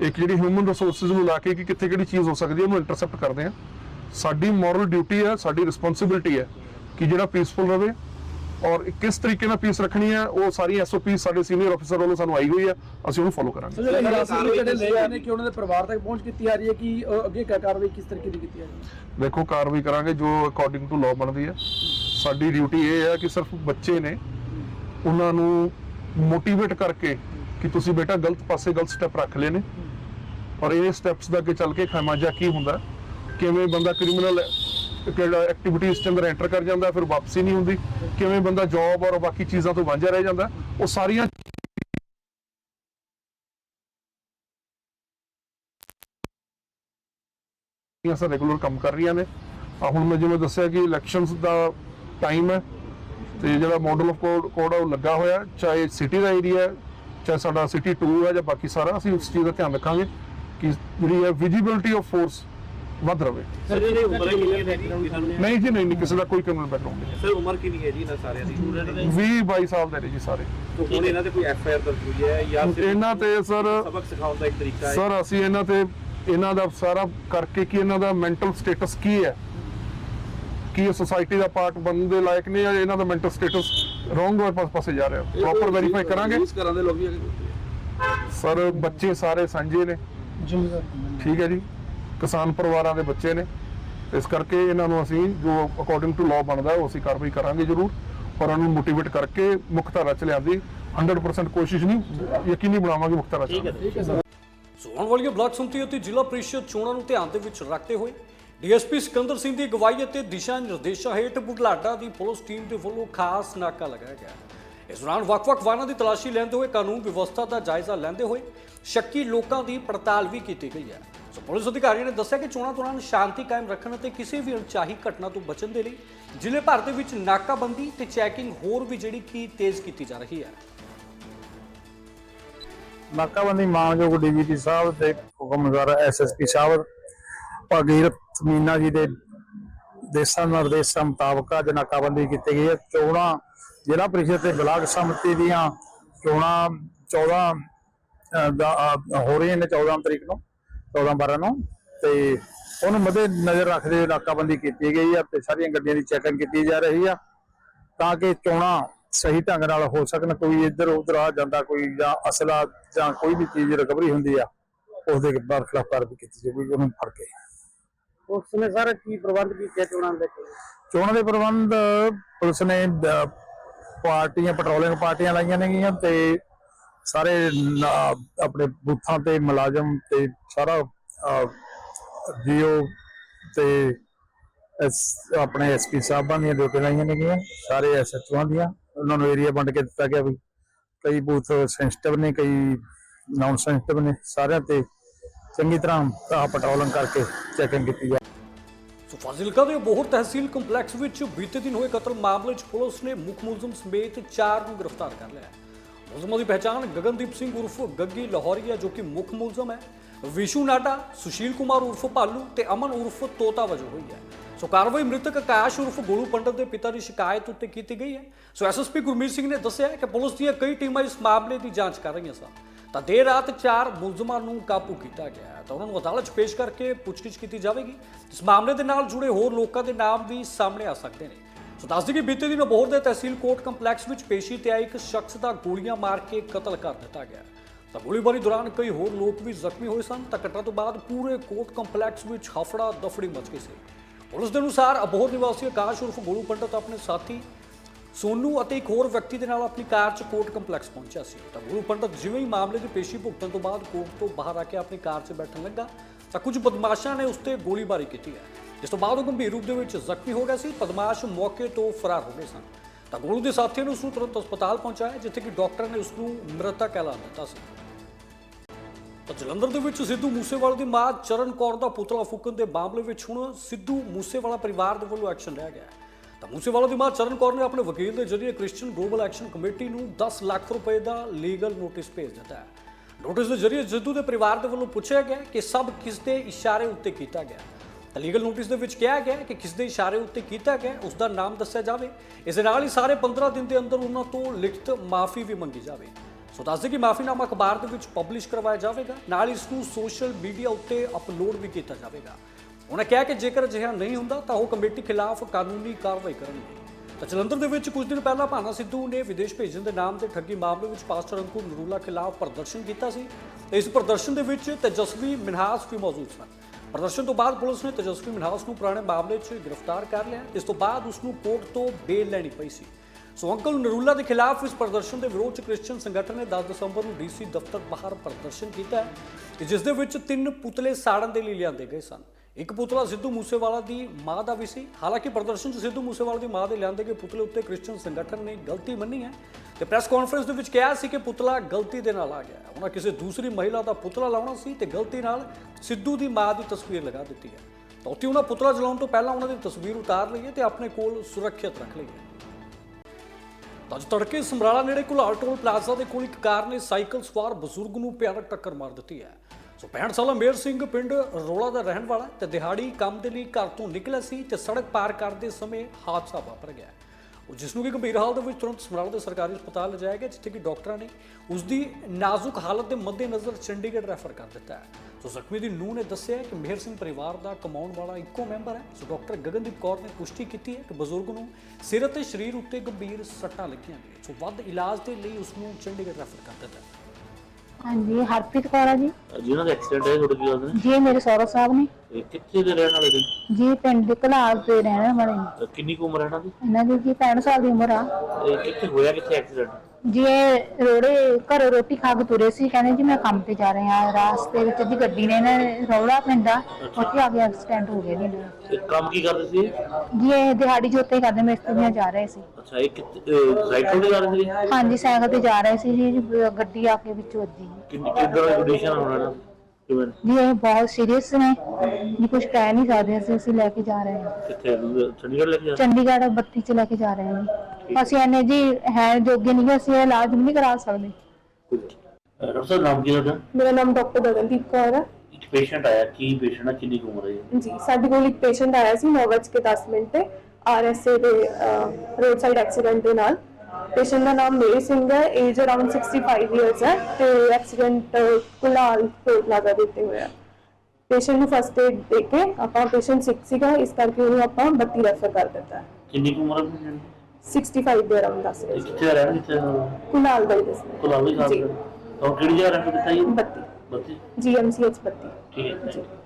ਇੱਕ ਜਿਹੜੀ ਹਿਊਮਨ ਰਿਸੋਰਸਸ ਨੂੰ ਲਾ ਕੇ ਕਿ ਕਿੱਥੇ ਕਿਹੜੀ ਚੀਜ਼ ਹੋ ਸਕਦੀ ਹੈ, ਉਹਨੂੰ ਇੰਟਰਸੈਪਟ ਕਰਦੇ ਹਾਂ। ਸਾਡੀ ਮੋਰਲ ਡਿਊਟੀ ਹੈ, ਸਾਡੀ ਰਿਸਪੌਂਸਿਬਿਲਟੀ ਹੈ ਕਿ ਜਿਹੜਾ ਪੀਸਫੁਲ ਰਹੇ ਔਰ ਕਿਸ ਤਰੀਕੇ ਨਾਲ ਪੀਸ ਰੱਖਣੀ ਹੈ ਉਹ ਸਾਰੀ ਐਸਓਪੀ ਸਾਡੇ ਸੀਨੀਅਰ ਅਫਸਰ ਵੱਲੋਂ ਸਾਨੂੰ ਆਈ ਹੋਈ ਹੈ ਅਸੀਂ ਉਹਨੂੰ ਫੋਲੋ ਕਰਾਂਗੇ। ਜਿਹੜੇ ਹਿਰਾਸਤ ਵਿੱਚ ਜਿਹੜੇ ਲੈ ਗਏ ਨੇ ਕਿ ਉਹਨਾਂ ਦੇ ਪਰਿਵਾਰ ਤੱਕ ਪਹੁੰਚ ਕੀਤੀ ਜਾ ਰਹੀ ਹੈ ਕਿ ਅੱਗੇ ਕਿਆ ਕਾਰਵਾਈ ਕਿਸ ਤਰੀਕੇ ਦੀ ਕੀਤੀ ਜਾ ਰਹੀ ਹੈ? ਦੇਖੋ ਕਾਰਵਾਈ ਕਰਾਂਗੇ ਜੋ ਅਕੋਰਡਿੰਗ ਟੂ ਲਾਅ ਬਣਦੀ ਹੈ। ਸਾਡੀ ਡਿਊਟੀ ਇਹ ਹੈ ਕਿ ਸਿਰਫ ਬੱਚੇ ਨੇ ਉਹਨਾਂ ਨੂੰ ਮੋਟੀਵੇਟ ਕਰਕੇ ਕਿ ਤੁਸੀਂ ਬੇਟਾ ਗਲਤ ਪਾਸੇ ਗਲਤ ਸਟੈਪ ਰੱਖ ਲਏ ਨੇ। ਔਰ ਇਹ ਸਟੈਪਸ ਦਾ ਅੱਗੇ ਚੱਲ ਕੇ ਖਮਾਜਾ ਕੀ ਹੁੰਦਾ ਕਿਵੇਂ ਬੰਦਾ ਕ੍ਰਿਮੀਨਲ ਕਿਹੜਾ ਐਕਟੀਵਿਟੀਜ਼ ਚ ਅੰਦਰ ਐਂਟਰ ਕਰ ਜਾਂਦਾ ਫਿਰ ਵਾਪਸੀ ਨਹੀਂ ਹੁੰਦੀ। ਕਿਵੇਂ ਬੰਦਾ ਜੌਬ ਔਰ ਬਾਕੀ ਚੀਜ਼ਾਂ ਤੋਂ ਵਾਂਝਾ ਰਹਿ ਜਾਂਦਾ ਉਹ ਸਾਰੀਆਂ ਇਹ ਰੈਗੂਲਰ ਕੰਮ ਕਰ ਰਹੀਆਂ ਨੇ। ਆ ਹੁਣ ਮੈਂ ਜਿਵੇਂ ਦੱਸਿਆ ਕਿ ਇਲੈਕਸ਼ਨਸ ਦਾ ਟਾਈਮ ਹੈ, ਤੇ ਜਿਹੜਾ ਮਾਡਲ ਆਫ ਕੋਡ ਕੋਡ ਆ ਉਹ ਲੱਗਾ ਹੋਇਆ ਚਾਹੇ ਸਿਟੀ ਦਾ ਏਰੀਆ ਚਾਹੇ ਸਾਡਾ ਸਿਟੀ 2 ਹੈ ਜਾਂ ਬਾਕੀ ਸਾਰਾ, ਅਸੀਂ ਉਸ ਚੀਜ਼ ਦਾ ਧਿਆਨ ਰੱਖਾਂਗੇ ਕਿ ਜਿਹੜੀ ਹੈ ਵਿਜੀਬਿਲਟੀ ਆਫ ਫੋਰਸ ਵੱਧ ਰਵੇ। ਸਰ ਉਮਰ ਕਿੰਨੀ ਹੈ ਨਹੀਂ ਜੀ ਨਹੀਂ ਨਹੀਂ ਕਿਸੇ ਦਾ ਕੋਈ ਕ੍ਰਿਮੀਨਲ ਬੈਕਗ੍ਰਾਉਂਡ ਨਹੀਂ। ਸਰ ਉਮਰ ਕਿੰਨੀ ਹੈ ਜੀ ਇਹਨਾਂ ਸਾਰਿਆਂ ਦੀ? 20 22 ਸਾਲ ਦੇ ਨੇ ਜੀ ਸਾਰੇ। ਤੋਂ ਹੁਣ ਇਹਨਾਂ ਤੇ ਕੋਈ ਐਫ ਆਈ ਆਰ ਦਰਜ ਹੋਈ ਹੈ ਜਾਂ ਸਿਰਫ ਇਹਨਾਂ ਤੇ ਸਰ ਸਬਕ ਸਿਖਾਉਣ ਦਾ ਇੱਕ ਤਰੀਕਾ ਹੈ? ਸਰ ਅਸੀਂ ਇਹਨਾਂ ਤੇ ਇਹਨਾਂ ਦਾ ਸਾਰਾ ਕਰਕੇ ਕਿ ਇਹਨਾਂ ਦਾ ਮੈਂਟਲ ਸਟੇਟਸ ਕੀ ਹੈ? ਕੀ ਇਹ ਸੋਸਾਇਟੀ ਦਾ ਪਾਰਟ ਬਣਨ ਦੇ ਲਾਇਕ ਨੇ ਜਾਂ ਇਹਨਾਂ ਦਾ ਮੈਂਟਲ ਸਟੇਟਸ ਰੋਂਗ ਪਾਸੇ ਜਾ ਰਿਹਾ? ਪ੍ਰੋਪਰ ਵੈਰੀਫਾਈ ਕਰਾਂਗੇ। ਲੋਕ ਵੀ ਸਰ ਬੱਚੇ ਸਾਰੇ ਸਾਂਝੇ ਨੇ। ਠੀਕ ਹੈ ਜੀ। ਕਿਸਾਨ ਪਰਿਵਾਰਾਂ ਦੇ ਬੱਚੇ ਨੇ। ਇਸ ਕਰਕੇ ਇਹਨਾਂ ਨੂੰ ਅਸੀਂ ਜੋ ਅਕੋਰਡਿੰਗ ਟੂ ਲਾਅ ਬਣਦਾ ਉਹ ਅਸੀਂ ਕਾਰਵਾਈ ਕਰਾਂਗੇ ਜ਼ਰੂਰ। ਔਰ ਉਹਨਾਂ ਨੂੰ ਮੋਟੀਵੇਟ ਕਰਕੇ ਮੁੱਖ ਧਾਰਾ ਚ ਲਿਆਂਦੀ। 100% ਕੋਸ਼ਿਸ਼ ਨਹੀਂ ਯਕੀਨੀ ਬਣਾਵਾਂਗੇ ਮੁੱਖ ਧਾਰਾ ਚ। ਸੋ ਆਉਣ ਵਾਲੀਆਂ ਬਲਾਕ ਸੰਮਤੀ ਅਤੇ ਜ਼ਿਲ੍ਹਾ ਪ੍ਰੀਸ਼ਦ ਚੋਣਾਂ ਨੂੰ ਧਿਆਨ ਦੇ ਵਿੱਚ ਰੱਖਦੇ ਹੋਏ ਡੀਐਸਪੀ ਸਿਕੰਦਰ ਸਿੰਘ ਦੀ ਅਗਵਾਈ ਅਤੇ ਦਿਸ਼ਾ ਨਿਰਦੇਸ਼ਾਂ ਹੇਠ ਬੁਢਲਾਡਾ ਦੀ ਪੁਲਿਸ ਟੀਮ ਦੇ ਵੱਲੋਂ ਖਾਸ ਨਾਕਾ ਲਗਾਇਆ ਗਿਆ ਇਸ ਦੌਰਾਨ ਵੱਖ-ਵੱਖ ਵਾਹਨਾਂ ਦੀ ਤਲਾਸ਼ੀ ਲੈਂਦੇ ਹੋਏ ਕਾਨੂੰਨ ਵਿਵਸਥਾ ਦਾ ਜਾਇਜ਼ਾ ਲੈਂਦੇ ਹੋਏ ਸ਼ੱਕੀ ਲੋਕਾਂ ਦੀ ਪੜਤਾਲ ਵੀ ਕੀਤੀ ਗਈ ਹੈ। ਸੋ ਪੁਲਿਸ ਅਧਿਕਾਰੀ ਨੇ ਦੱਸਿਆ ਕਿ ਚੋਣਾਂ ਦੌਰਾਨ ਸ਼ਾਂਤੀ ਕਾਇਮ ਰੱਖਣ ਅਤੇ ਕਿਸੇ ਵੀ ਅਣਚਾਹੀ ਘਟਨਾ ਤੋਂ ਬਚਣ ਦੇ ਲਈ ਜ਼ਿਲ੍ਹੇ ਭਰ ਦੇ ਵਿੱਚ ਨਾਕਾਬੰਦੀ ਤੇ ਚੈਕਿੰਗ ਹੋਰ ਵੀ ਜਿਹੜੀ ਕਿ ਤੇਜ਼ ਕੀਤੀ ਜਾ ਰਹੀ ਹੈ। ਨਾਕਾਬੰਦੀ ਮਾਨਯੋਗ ਡੀਜੀਪੀ ਸਾਹਿਬ ਦੇ ਹੁਕਮ ਐਸਐਸਪੀ ਸਾਹਿਬ, ਭਗੀਰਥ ਮੀਨਾ ਜੀ ਦੇ ਦੇਸ਼ਾਂ ਨਿਰਦੇਸ਼ਾਂ ਮੁਤਾਬਕ ਅੱਜ ਨਾਕਾਬੰਦੀ ਕੀਤੀ ਗਈ ਹੈ। ਚੋਣਾਂ ਜ਼ਿਲ੍ਹਾ ਪ੍ਰੀਸ਼ਦ ਤੇ ਬਲਾਕ ਸੰਮਤੀ ਦੀਆਂ ਚੋਣਾਂ 14 ਦਾ ਹੋ ਰਹੀਆਂ ਨੇ 14 ਤਰੀਕ ਨੂੰ। 14 12 ਨੂੰ ਤੇ ਉਹਨੂੰ ਮੱਦੇ ਨਜ਼ਰ ਰੱਖਦੇ ਹੋਏ ਨਾਕਾਬੰਦੀ ਕੀਤੀ ਗਈ ਹੈ ਤੇ ਸਾਰੀਆਂ ਗੱਡੀਆਂ ਦੀ ਚੈਕਿੰਗ ਕੀਤੀ ਜਾ ਰਹੀ ਆ ਤਾਂ ਕਿ ਚੋਣਾਂ ਸਹੀ ਢੰਗ ਨਾਲ ਹੋ ਸਕਣ ਕੋਈ ਇੱਧਰ ਉੱਧਰ ਆ ਜਾਂਦਾ ਕੋਈ ਜਾਂ ਅਸਲਾ ਜਾਂ ਕੋਈ ਵੀ ਚੀਜ਼ ਰਿਕਵਰੀ ਹੁੰਦੀ ਆ ਉਸ ਦੇ ਖਿਲਾਫ ਕਾਰਵਾਈ ਕੀਤੀ ਜਾਊਗੀ ਉਹਨੂੰ ਫੜ ਕੇ। ਉਸ ਸਮੇਂ ਸਰ ਕੀ ਪ੍ਰਬੰਧ ਕੀਤੇ ਚੋਣਾਂ ਦੇ ਚੋਣਾਂ ਦੇ ਪ੍ਰਬੰਧ ਪੁਲਿਸ ਨੇ ਪਾਰਟੀਆਂ ਪੈਟਰੋਲਿੰਗ ਪਾਰਟੀਆਂ ਲਾਈਆਂ ਨੇਗੀਆਂ ਤੇ ਸਾਰੇ ਆਪਣੇ ਬੂਥਾਂ ਤੇ ਮੁਲਾਜ਼ਮ ਤੇ ਸਾਰਾ ਜੀਓ ਤੇ ਆਪਣੇ ਐਸਪੀ ਸਾਹਿਬਾਂ ਦੀਆਂ ਡਿਊਟੀ ਲਾਈਆਂ ਨੇਗੀਆਂ, ਸਾਰੇ ਐਸਐਚਓਆਂ ਦੀਆਂ। ਉਹਨਾਂ ਨੂੰ ਏਰੀਆ ਵੰਡ ਕੇ ਦਿੱਤਾ ਗਿਆ ਵੀ ਕਈ ਬੂਥ ਸੈਂਸਿਟਿਵ ਨੇ, ਕਈ ਨਾਨ ਸੈਂਸਿਟਿਵ ਨੇ, ਸਾਰਿਆਂ ਤੇ ਚੰਗੀ ਤਰ੍ਹਾਂ ਤਾਂ ਪੈਟਰੋਲਿੰਗ ਕਰਕੇ ਚੈਕਿੰਗ ਕੀਤੀ ਜਾ ਸੋ ਫਾਜ਼ਿਲਕਾ ਦੇ ਬੋਹਰ ਤਹਿਸੀਲ ਕੰਪਲੈਕਸ ਵਿੱਚ ਬੀਤੇ ਦਿਨ ਹੋਏ ਕਤਲ ਮਾਮਲੇ 'ਚ ਪੁਲਿਸ ਨੇ ਮੁੱਖ ਮੁਲਜ਼ਮ ਸਮੇਤ 4 ਨੂੰ ਗ੍ਰਿਫਤਾਰ ਕਰ ਲਿਆ ਮੁਲਜ਼ਮਾਂ ਦੀ ਪਹਿਚਾਣ ਗਗਨਦੀਪ ਸਿੰਘ ਉਰਫ ਗੱਗੀ ਲਾਹੌਰੀਆ ਜੋ ਕਿ ਮੁੱਖ ਮੁਲਜ਼ਮ ਹੈ। ਵਿਸ਼ੂ ਨਾਟਾ, ਸੁਸ਼ੀਲ ਕੁਮਾਰ ਉਰਫ ਭਾਲੂ ਤੇ ਅਮਨ ਉਰਫ ਤੋਤਾ ਵਜੋਂ ਹੋਈ ਹੈ। ਸੋ ਕਾਰਵਾਈ ਮ੍ਰਿਤਕ ਆਕਾਸ਼ ਉਰਫ ਗੋਲੂ ਪੰਡਤ ਦੇ ਪਿਤਾ ਦੀ ਸ਼ਿਕਾਇਤ ਉੱਤੇ ਕੀਤੀ ਗਈ ਹੈ। ਸੋ ਐਸਐਸਪੀ ਗੁਰਮੀਤ ਸਿੰਘ ਨੇ ਦੱਸਿਆ ਕਿ ਪੁਲਿਸ ਦੀਆਂ ਕਈ ਟੀਮਾਂ ਇਸ ਮਾਮਲੇ ਦੀ ਜਾਂਚ ਕਰ ਰਹੀਆਂ ਸਨ। ਤਾਂ ਦੇਰ ਰਾਤ ਚਾਰ ਮੁਲਜ਼ਮਾਂ ਨੂੰ ਕਾਬੂ ਕੀਤਾ ਗਿਆ ਹੈ। ਤਾਂ ਉਹਨਾਂ ਨੂੰ ਅਦਾਲਤ 'ਚ ਪੇਸ਼ ਕਰਕੇ ਪੁੱਛਗਿੱਛ ਕੀਤੀ ਜਾਵੇਗੀ। ਇਸ ਮਾਮਲੇ ਦੇ ਨਾਲ ਜੁੜੇ ਹੋਰ ਲੋਕਾਂ ਦੇ ਨਾਮ ਵੀ ਸਾਹਮਣੇ ਆ ਸਕਦੇ ਨੇ। ਸੋ ਦੱਸ ਦਈਏ ਕਿ ਬੀਤੇ ਦਿਨ ਅਬੋਹਰ ਦੇ ਤਹਿਸੀਲ ਕੋਰਟ ਕੰਪਲੈਕਸ ਵਿੱਚ ਪੇਸ਼ੀ ਤੇ ਆਏ ਇੱਕ ਸ਼ਖਸ ਦਾ ਗੋਲੀਆਂ ਮਾਰ ਕੇ ਕਤਲ ਕਰ ਦਿੱਤਾ ਗਿਆ। ਤਾਂ ਗੋਲੀਬਾਰੀ ਦੌਰਾਨ ਕਈ ਹੋਰ ਲੋਕ ਵੀ ਜ਼ਖਮੀ ਹੋਏ ਸਨ। ਤਾਂ ਘਟਨਾ ਤੋਂ ਬਾਅਦ ਪੂਰੇ ਕੋਰਟ ਕੰਪਲੈਕਸ ਵਿੱਚ ਹਫੜਾ ਦਫੜੀ ਮਚ ਗਈ ਸੀ। ਪੁਲਿਸ ਦੇ ਅਨੁਸਾਰ ਅਬੋਹਰ ਨਿਵਾਸੀ ਆਕਾਸ਼ ਉਰਫ ਗੋਲੂ ਪੰਡਤ ਆਪਣੇ ਸਾਥੀ ਸੋਨੂ ਅਤੇ ਇੱਕ ਹੋਰ ਵਿਅਕਤੀ ਦੇ ਨਾਲ ਆਪਣੀ ਕਾਰ 'ਚ ਕੋਰਟ ਕੰਪਲੈਕਸ ਪਹੁੰਚਿਆ ਸੀ। ਤਾਂ ਗੁਰੂ ਪੰਡਤ ਜਿਵੇਂ ਹੀ ਮਾਮਲੇ ਦੀ ਪੇਸ਼ੀ ਭੁਗਤਣ ਤੋਂ ਬਾਅਦ ਕੋਰਟ ਤੋਂ ਬਾਹਰ ਆ ਕੇ ਆਪਣੀ ਕਾਰ 'ਚ ਬੈਠਣ ਲੱਗਾ। ਤਾਂ ਕੁਝ ਬਦਮਾਸ਼ਾਂ ਨੇ ਉਸ ਤੇ ਗੋਲੀਬਾਰੀ ਕੀਤੀ ਹੈ। ਜਿਸ ਤੋਂ ਬਾਅਦ ਉਹ ਗੰਭੀਰ ਰੂਪ ਦੇ ਵਿੱਚ ਜ਼ਖਮੀ ਹੋ ਗਿਆ ਸੀ, ਬਦਮਾਸ਼ ਮੌਕੇ ਤੋਂ ਫਰਾਰ ਹੋ ਗਏ ਸਨ। ਤਾਂ ਗੋਲੂ ਦੇ ਸਾਥੀਆਂ ਨੇ ਉਸ ਨੂੰ ਤੁਰੰਤ ਹਸਪਤਾਲ ਪਹੁੰਚਾਇਆ, ਜਿੱਥੇ ਕਿ ਡਾਕਟਰ ਨੇ ਉਸ ਨੂੰ ਮ੍ਰਿਤਕ ਐਲਾਨ ਦਿੱਤਾ ਸੀ। ਤਾਂ ਜਲੰਧਰ ਦੇ ਵਿੱਚ ਸਿੱਧੂ ਮੂਸੇਵਾਲਾ ਦੀ ਮਾਂ ਚਰਨ ਕੌਰ ਦਾ ਪੁਤਲਾ ਫੂਕਣ ਦੇ ਮਾਮਲੇ ਵਿੱਚ ਹੁਣ ਸਿੱਧੂ ਮੂਸੇਵਾਲਾ ਪਰਿਵਾਰ ਦੇ ਵੱਲੋਂ ਐਕਸ਼ਨ ਲਿਆ ਗਿਆ ਤਾਂ ਮੂਸੇਵਾਲਾ ਦੀ ਮਾਂ ਚਰਨ ਕੌਰ ਨੇ ਆਪਣੇ ਵਕੀਲ ਦੇ ਜ਼ਰੀਏ ਕ੍ਰਿਸਚੀਅਨ ਗਲੋਬਲ ਐਕਸ਼ਨ ਕਮੇਟੀ ਨੂੰ 10 ਲੱਖ ਰੁਪਏ ਦਾ ਲੀਗਲ ਨੋਟਿਸ ਭੇਜ ਦਿੱਤਾ ਹੈ। ਨੋਟਿਸ ਦੇ ਜ਼ਰੀਏ ਸਿੱਧੂ ਦੇ ਪਰਿਵਾਰ ਦੇ ਵੱਲੋਂ ਪੁੱਛਿਆ ਗਿਆ ਕਿ ਸਭ ਕਿਸ ਦੇ ਇਸ਼ਾਰੇ ਉੱਤੇ ਕੀਤਾ ਗਿਆ ਲੀਗਲ ਨੋਟਿਸ ਦੇ ਵਿੱਚ ਕਿਹਾ ਗਿਆ ਕਿ ਕਿਸ ਦੇ ਇਸ਼ਾਰੇ ਉੱਤੇ ਕੀਤਾ ਗਿਆ ਹੈ, ਉਸ ਦਾ ਨਾਮ ਦੱਸਿਆ ਜਾਵੇ। ਇਸ ਦੇ ਨਾਲ ਹੀ ਸਾਰੇ 15 ਦਿਨ ਦੇ ਅੰਦਰ ਉਹਨਾਂ ਤੋਂ ਲਿਖਤ ਮਾਫੀ ਵੀ ਮੰਗੀ ਜਾਵੇ। ਸੋ ਦੱਸਦੇ ਕਿ ਮਾਫੀਨਾਮਾ ਅਖਬਾਰ ਦੇ ਵਿੱਚ ਪਬਲਿਸ਼ ਕਰਵਾਇਆ ਜਾਵੇਗਾ ਨਾਲ ਇਸ ਨੂੰ ਸੋਸ਼ਲ ਮੀਡੀਆ ਉੱਤੇ ਅਪਲੋਡ ਵੀ ਕੀਤਾ ਜਾਵੇਗਾ। ਉਹਨਾਂ ਕਿਹਾ ਕਿ ਜੇਕਰ ਅਜਿਹਾ ਨਹੀਂ ਹੁੰਦਾ ਤਾਂ ਉਹ ਕਮੇਟੀ ਖਿਲਾਫ ਕਾਨੂੰਨੀ ਕਾਰਵਾਈ ਕਰਨਗੇ। ਤਾਂ ਜਲੰਧਰ ਦੇ ਵਿੱਚ ਕੁਝ ਦਿਨ ਪਹਿਲਾਂ ਭਾਨਾ ਸਿੱਧੂ ਨੇ ਵਿਦੇਸ਼ ਭੇਜਣ ਦੇ ਨਾਮ ਤੇ ਠੱਗੀ ਮਾਮਲੇ ਵਿੱਚ ਪਾਸਟਰ ਅੰਕੁਰ ਨਰੂਲਾ ਖਿਲਾਫ ਪ੍ਰਦਰਸ਼ਨ ਕੀਤਾ ਸੀ। ਤੇ ਇਸ ਪ੍ਰਦਰਸ਼ਨ ਦੇ ਵਿੱਚ ਤੇਜਸਵੀ ਮਿਨਹਾਸ ਵੀ ਮੌਜੂਦ ਸਨ। ਪ੍ਰਦਰਸ਼ਨ ਤੋਂ ਬਾਅਦ ਪੁਲਿਸ ਨੇ ਤੇਜਸਵੀ ਮਿਨਹਾਸ ਨੂੰ ਪੁਰਾਣੇ ਮਾਮਲੇ 'ਚ ਗ੍ਰਿਫਤਾਰ ਕਰ ਲਿਆ। ਇਸ ਤੋਂ ਬਾਅਦ ਉਸ ਨੂੰ ਕੋਰਟ ਤੋਂ ਬੇਲ ਲੈਣੀ ਪਈ ਸੀ। ਸੋ ਅੰਕਲ ਨਰੂਲਾ ਦੇ ਖਿਲਾਫ ਇਸ ਪ੍ਰਦਰਸ਼ਨ ਦੇ ਵਿਰੋਧ 'ਚ ਕ੍ਰਿਸਚੀਅਨ ਸੰਗਠਨ ਨੇ 10 ਦਸੰਬਰ ਨੂੰ ਡੀਸੀ ਦਫ਼ਤਰ ਬਾਹਰ ਪ੍ਰਦਰਸ਼ਨ ਕੀਤਾ। ਜਿਸ ਦੇ ਵਿੱਚ ਤਿੰਨ ਪੁਤਲੇ ਸਾੜਨ ਦੇ ਲਈ ਲਿਆਂਦੇ ਗਏ ਸਨ। ਇੱਕ ਪੁਤਲਾ ਸਿੱਧੂ ਮੂਸੇਵਾਲਾ ਦੀ ਮਾਂ ਦਾ ਵੀ ਸੀ। ਹਾਲਾਂਕਿ ਪ੍ਰਦਰਸ਼ਨ 'ਚ ਸਿੱਧੂ ਮੂਸੇਵਾਲਾ ਦੀ ਮਾਂ ਦੇ ਲਿਆਂਦੇ ਗਏ ਪੁਤਲੇ ਉੱਤੇ ਕ੍ਰਿਸਚੀਅਨ ਸੰਗਠਨ ਨੇ ਗਲਤੀ ਮੰਨੀ ਹੈ ਤੇ ਪ੍ਰੈਸ ਕਾਨਫਰੰਸ ਦੇ ਵਿੱਚ ਕਿਹਾ ਸੀ ਕਿ ਪੁਤਲਾ ਗਲਤੀ ਦੇ ਨਾਲ ਆ ਗਿਆ ਉਹਨਾਂ ਕਿਸੇ ਦੂਸਰੀ ਮਹਿਲਾ ਦਾ ਪੁਤਲਾ ਲਾਉਣਾ ਸੀ ਤੇ ਗਲਤੀ ਨਾਲ ਸਿੱਧੂ ਦੀ ਮਾਂ ਦੀ ਤਸਵੀਰ ਲਗਾ ਦਿੱਤੀ ਹੈ। ਤਾਂ ਉੱਥੇ ਉਹਨਾਂ ਪੁਤਲਾ ਜਲਾਉਣ ਤੋਂ ਪਹਿਲਾਂ ਉਹਨਾਂ ਦੀ ਤਸਵੀਰ ਉਤਾਰ ਲਈ ਹੈ ਤੇ ਆਪਣੇ ਕੋਲ ਸੁਰੱਖਿਅਤ ਰੱਖ ਲਈ ਹੈ। ਤਾਂ ਅੱਜ ਤੜਕੇ ਸਮਰਾਲਾ ਨੇੜੇ ਕੁਲਾਲ ਟੋਲ ਪਲਾਜ਼ਾ ਦੇ ਕੋਲ ਇੱਕ ਕਾਰ ਨੇ ਸਾਈਕਲ ਸਵਾਰ ਬਜ਼ੁਰਗ ਨੂੰ ਭਿਆਨਕ ਟੱਕਰ ਮਾਰ ਦਿੱਤੀ ਹੈ। ਸੋ 65 ਸਾਲਾ ਮੇਰ ਸਿੰਘ ਪਿੰਡ ਰੋਲਾ ਦਾ ਰਹਿਣ ਵਾਲਾ ਤੇ ਦਿਹਾੜੀ ਕੰਮ ਦੇ ਲਈ ਘਰ ਤੋਂ ਨਿਕਲਿਆ ਸੀ ਤੇ ਸੜਕ ਪਾਰ ਕਰਦੇ ਸਮੇਂ ਹਾਦਸਾ ਵਾਪਰ ਗਿਆ ਉਹ ਜਿਸ ਨੂੰ ਕਿ ਗੰਭੀਰ ਹਾਲਤ ਦੇ ਵਿੱਚ ਤੁਰੰਤ ਸਮਰਾਲਾ ਦੇ ਸਰਕਾਰੀ ਹਸਪਤਾਲ ਲਿਜਾਇਆ ਗਿਆ, ਜਿੱਥੇ ਕਿ ਡਾਕਟਰਾਂ ਨੇ ਉਸ ਦੀ ਨਾਜ਼ੁਕ ਹਾਲਤ ਦੇ ਮੱਦੇਨਜ਼ਰ ਚੰਡੀਗੜ੍ਹ ਰੈਫਰ ਕਰ ਦਿੱਤਾ ਹੈ। ਸੋ ਜ਼ਖਮੀ ਦੀ ਨੂੰਹ ਨੇ ਦੱਸਿਆ ਕਿ ਮਿਹਰ ਸਿੰਘ ਪਰਿਵਾਰ ਦਾ ਕਮਾਉਣ ਵਾਲਾ ਇੱਕੋ ਮੈਂਬਰ ਹੈ। ਸੋ ਡਾਕਟਰ ਗਗਨਦੀਪ ਕੌਰ ਨੇ ਪੁਸ਼ਟੀ ਕੀਤੀ ਹੈ ਕਿ ਬਜ਼ੁਰਗ ਨੂੰ ਸਿਰ ਅਤੇ ਸਰੀਰ ਉੱਤੇ ਗੰਭੀਰ ਸੱਟਾਂ ਲੱਗੀਆਂ ਨੇ ਸੋ ਵੱਧ ਇਲਾਜ ਦੇ ਲਈ ਉਸ ਨੂੰ ਚੰਡੀਗੜ੍ਹ ਰੈਫਰ ਕਰ ਦਿੱਤਾ। ਹਾਂਜੀ ਹਰਪ੍ਰੀਤ ਕੌਰ ਆ ਜੀ। ਜਿਹਨਾਂ ਦਾ ਐਕਸੀਡੈਂਟ ਹੈ ਤੁਹਾਡੇ ਕੀ ਲੱਗਦੇ ਜੀ ਇਹ ਮੇਰੇ ਸਹੁਰਾ ਸਾਹਿਬ ਨੇ। ਨੇ ਕਿੱਥੇ ਦੇ ਰਹਿਣ ਵਾਲੇ ਨੇ? ਜੀ ਪਿੰਡ ਦੇ ਦੇ ਰਹਿਣ ਵਾਲੇ ਨੇ। ਕਿੰਨੀ ਕੁ ਉਮਰ ਹੈ ਇਹਨਾਂ ਦੀ? ਇਹਨਾਂ ਦੀ ਜੀ 65 ਸਾਲ ਦੀ ਉਮਰ ਆ। ਇਹ ਕਿੱਥੇ ਹੋਇਆ ਕਿੱਥੇ ਐਕਸੀਡੈਂਟ ਜੀ ਇਹ ਰੋੜੇ ਘਰੋਂ ਰੋਟੀ ਖਾ ਕੇ ਤੁਰੇ ਸੀ ਕਹਿੰਦੇ ਜੀ ਮੈਂ ਕੰਮ ਤੇ ਜਾ ਰਹੇ ਰਾਸਤੇ ਵਿੱਚ ਦੀ ਗੱਡੀ ਨੇ ਨਾ ਰੌਲਾ ਪੈਂਦਾ ਉੱਥੇ ਆ ਕੇ ਐਕਸੀਡੈਂਟ ਹੋ ਗਿਆ ਜੀ। ਇਹਨਾਂ ਦਾ। ਇਹ ਕੰਮ ਕੀ ਕਰਦੇ ਸੀ? ਜੀ ਇਹ ਦਿਹਾੜੀ ਜੋਤੇ ਕਰਦੇ ਮਿਸਤਰੀਆਂ ਜਾ ਰਹੇ ਸੀ। ਅੱਛਾ ਇਹ ਸਾਈਕਲ ਤੇ ਜਾ ਰਹੇ ਸੀ? ਹਾਂਜੀ ਸਾਈਕਲ ਤੇ ਜਾ ਰਹੇ ਸੀ ਜੀ ਜੀ, ਗੱਡੀ ਆ ਕੇ ਵਿੱਚ ਵੱਜੀ। ਕਿੰਨੀ ਦੀ ਕੰਡੀਸ਼ਨ ਹੋਣਾ ਇਹਨਾਂ ਕਿਵੇਂ ਜੀ ਇਹ ਬਹੁਤ ਸੀਰੀਅਸ ਨੇ ਜੀ ਕੁਝ ਕਹਿ ਨਹੀਂ ਸਕਦੇ ਅਸੀਂ ਅਸੀਂ ਲੈ ਕੇ ਜਾ ਰਹੇ ਹਾਂ। ਕਿੱਥੇ ਚੰਡੀਗੜ੍ਹ ਲੈ ਕੇ ਜਾ ਚੰਡੀਗੜ੍ਹ ਬੱਤੀ ਚ ਲੈ ਕੇ ਜਾ ਰਹੇ ਹਾਂ। ਜੀ ਅਸੀਂ ਇਹਨੇ ਜੀ ਹੈ ਜੋਗੇ ਨਹੀਂ ਗੇ, ਅਸੀਂ ਇਹ ਇਲਾਜ ਨਹੀਂ ਕਰਾ ਸਕਦੇ। ਡਾਕਟਰ ਸਾਹਿਬ ਨਾਮ ਕੀ ਹੈ ਤੁਹਾਡਾ? ਮੇਰਾ ਨਾਮ ਡਾਕਟਰ ਗਗਨਦੀਪ ਕੌਰ ਹੈ। ਇੱਕ ਪੇਸ਼ੈਂਟ ਆਇਆ ਕੀ ਪੇਸ਼ੈਂਟ ਹੈ ਕਿੰਨੀ ਕੁ ਉਮਰ ਹੈ ਜੀ? ਜੀ ਸਾਡੇ ਕੋਲ ਇੱਕ ਪੇਸ਼ੈਂਟ ਆਇਆ ਸੀ 9:10 ਮਿੰਟ ਤੇ ਆਰਐਸਏ ਦੇ ਰੋਡ ਸਾਈਡ ਐਕਸੀਡੈਂਟ ਦੇ ਨਾਲ। ਪੇਸ਼ੈਂਟ ਦਾ ਨਾਮ ਮੇਰੀ ਸਿੰਘ ਹੈ ਏਜ ਅਰਾਊਂਡ 65 ਇਅਰਸ ਹੈ ਤੇ ਐਕਸੀਡੈਂਟ ਕੁਲਾਲ ਰੋਡ ਲਾਗਾ ਦਿੱਤੇ ਹੋਇਆ। ਪੇਸ਼ੈਂਟ ਨੂੰ ਫਸਟ ਏਡ ਦੇ ਕੇ ਆਪਾਂ ਪੇਸ਼ੈਂਟ ਸਿਕ ਸੀਗਾ ਇਸ ਕਰਕੇ ਉਹਨੂੰ ਆਪਾਂ 32 ਰੈਫਰ ਕਰ ਦਿੱਤਾ ਕਿੰਨੀ ਕੁ ਉਮਰ ਹੈ patient ਦੀ? 65 ਦੇ ਅਰਾਊਂਡ ਦੱਸ ਰਹੇ ਸੀ। ਕਿੱਥੇ ਰਹਿਣ ਕਿੱਥੇ? ਕੁਲਾਲ ਦਾ ਹੀ ਦੱਸਣਾ ਕੋਲਾਲੀ ਸਾਹਿਬ ਜੀ। ਦਾ ਔਰ ਕਿਹੜੀ ਜਗ੍ਹਾ ਰਹਿਣ ਦਿੱਤਾ ਜੀ? 32 ਬੱਤੀ? ਜੀਐਮਸੀਐਚ 32 ਠੀਕ ਹੈ।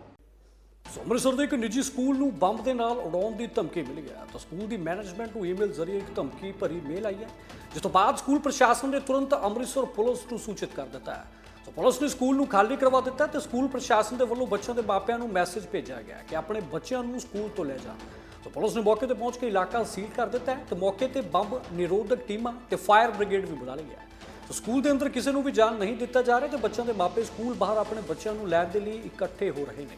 ਅੰਮ੍ਰਿਤਸਰ ਦੇ ਇੱਕ ਨਿੱਜੀ ਸਕੂਲ ਨੂੰ ਬੰਬ ਦੇ ਨਾਲ ਉਡਾਉਣ ਦੀ ਧਮਕੀ ਮਿਲੀ ਹੈ। ਤਾਂ ਸਕੂਲ ਦੀ ਮੈਨੇਜਮੈਂਟ ਨੂੰ ਈਮੇਲ ਜ਼ਰੀਏ ਇੱਕ ਧਮਕੀ ਭਰੀ ਮੇਲ ਆਈ ਹੈ, ਜਿਸ ਤੋਂ ਬਾਅਦ ਸਕੂਲ ਪ੍ਰਸ਼ਾਸਨ ਨੇ ਤੁਰੰਤ ਅੰਮ੍ਰਿਤਸਰ ਪੁਲਿਸ ਨੂੰ ਸੂਚਿਤ ਕਰ ਦਿੱਤਾ ਹੈ। ਸੋ ਪੁਲਿਸ ਨੇ ਸਕੂਲ ਨੂੰ ਖਾਲੀ ਕਰਵਾ ਦਿੱਤਾ ਤੇ ਸਕੂਲ ਪ੍ਰਸ਼ਾਸਨ ਦੇ ਵੱਲੋਂ ਬੱਚਿਆਂ ਦੇ ਮਾਪਿਆਂ ਨੂੰ ਮੈਸੇਜ ਭੇਜਿਆ ਗਿਆ ਕਿ ਆਪਣੇ ਬੱਚਿਆਂ ਨੂੰ ਸਕੂਲ ਤੋਂ ਲੈ ਜਾਣ। ਸੋ ਪੁਲਿਸ ਨੇ ਮੌਕੇ ਤੇ ਪਹੁੰਚ ਕੇ ਇਲਾਕਾ ਸੀਲ ਕਰ ਦਿੱਤਾ ਹੈ ਤੇ ਮੌਕੇ ਤੇ ਬੰਬ ਨਿਰੋਧਕ ਟੀਮਾਂ ਤੇ ਫਾਇਰ ਬ੍ਰਿਗੇਡ ਵੀ ਬੁਲਾ ਲਈ ਹੈ। ਸੋ ਸਕੂਲ ਦੇ ਅੰਦਰ ਕਿਸੇ ਨੂੰ ਵੀ ਜਾਣ ਨਹੀਂ ਦਿੱਤਾ ਜਾ ਰਿਹਾ ਤੇ ਬੱਚਿਆਂ ਦੇ ਮਾਪੇ ਸਕੂਲ ਬਾਹਰ ਆਪਣੇ ਬੱਚਿਆਂ ਨੂੰ ਲੈਣ ਦੇ ਲਈ ਇਕੱਠੇ ਹੋ ਰਹੇ ਨੇ।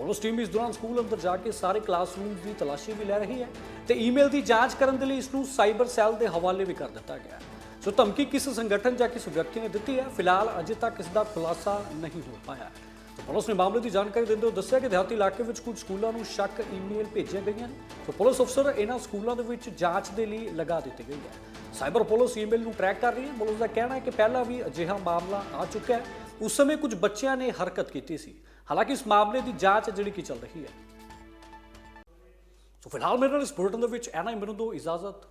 ਪੁਲਿਸ ਟੀਮ ਇਸ ਦੌਰਾਨ ਸਕੂਲ ਅੰਦਰ ਜਾ ਕੇ ਸਾਰੇ ਕਲਾਸਰੂਮ ਦੀ ਤਲਾਸ਼ੀ ਵੀ ਲੈ ਰਹੀ ਹੈ ਤੇ ਈਮੇਲ ਦੀ ਜਾਂਚ ਕਰਨ ਦੇ ਲਈ ਇਸ ਨੂੰ ਸਾਈਬਰ ਸੈੱਲ ਦੇ ਹਵਾਲੇ ਵੀ ਕਰ ਦਿੱਤਾ ਗਿਆ ਹੈ। ਸੋ ਧਮਕੀ ਕਿਸ ਸੰਗਠਨ ਜਾਂ ਕਿਸ ਵਿਅਕਤੀ ਨੇ ਦਿੱਤੀ ਹੈ, ਫਿਲਹਾਲ ਅਜੇ ਤੱਕ ਇਸ ਦਾ ਖੁਲਾਸਾ ਨਹੀਂ ਹੋ ਪਾਇਆ ਸੋ ਪੁਲਿਸ ਨੇ ਮਾਮਲੇ ਦੀ ਜਾਣਕਾਰੀ ਦਿੰਦੇ ਹੋਏ ਦੱਸਿਆ ਕਿ ਦਿਹਾਤੀ ਇਲਾਕੇ ਵਿੱਚ ਕੁਝ ਸਕੂਲਾਂ ਨੂੰ ਸ਼ੱਕ ਈਮੇਲ ਭੇਜੀਆਂ ਗਈਆਂ ਨੇ। ਸੋ ਪੁਲਿਸ ਅਫਸਰ ਇਹਨਾਂ ਸਕੂਲਾਂ ਦੇ ਵਿੱਚ ਜਾਂਚ ਦੇ ਲਈ ਲਗਾ ਦਿੱਤੀ ਗਈ ਹੈ। ਸਾਈਬਰ ਪੁਲਿਸ ਈਮੇਲ ਨੂੰ ਟਰੈਕ ਕਰ ਰਹੀ ਹੈ। ਪੁਲਿਸ ਦਾ ਕਹਿਣਾ ਹੈ ਕਿ ਪਹਿਲਾਂ ਵੀ ਅਜਿਹਾ ਮਾਮਲਾ ਆ ਚੁੱਕਾ ਹੈ। ਉਸ ਸਮੇਂ ਕੁਝ ਬੱਚਿਆਂ ਨੇ ਹਰਕਤ ਕੀਤੀ ਸੀ ਹਾਲਾਂਕਿ ਇਸ ਮਾਮਲੇ ਦੀ ਜਾਂਚ ਜਿਹੜੀ ਕਿ ਚੱਲ ਰਹੀ ਹੈ ਸੋ ਫਿਲਹਾਲ ਮੇਰੇ ਨਾਲ ਇਸ ਬੁਲੇਟਿਨ ਦੇ ਵਿੱਚ ਐਨਾ ਹੀ ਮੈਨੂੰ ਦੋ ਇਜਾਜ਼ਤ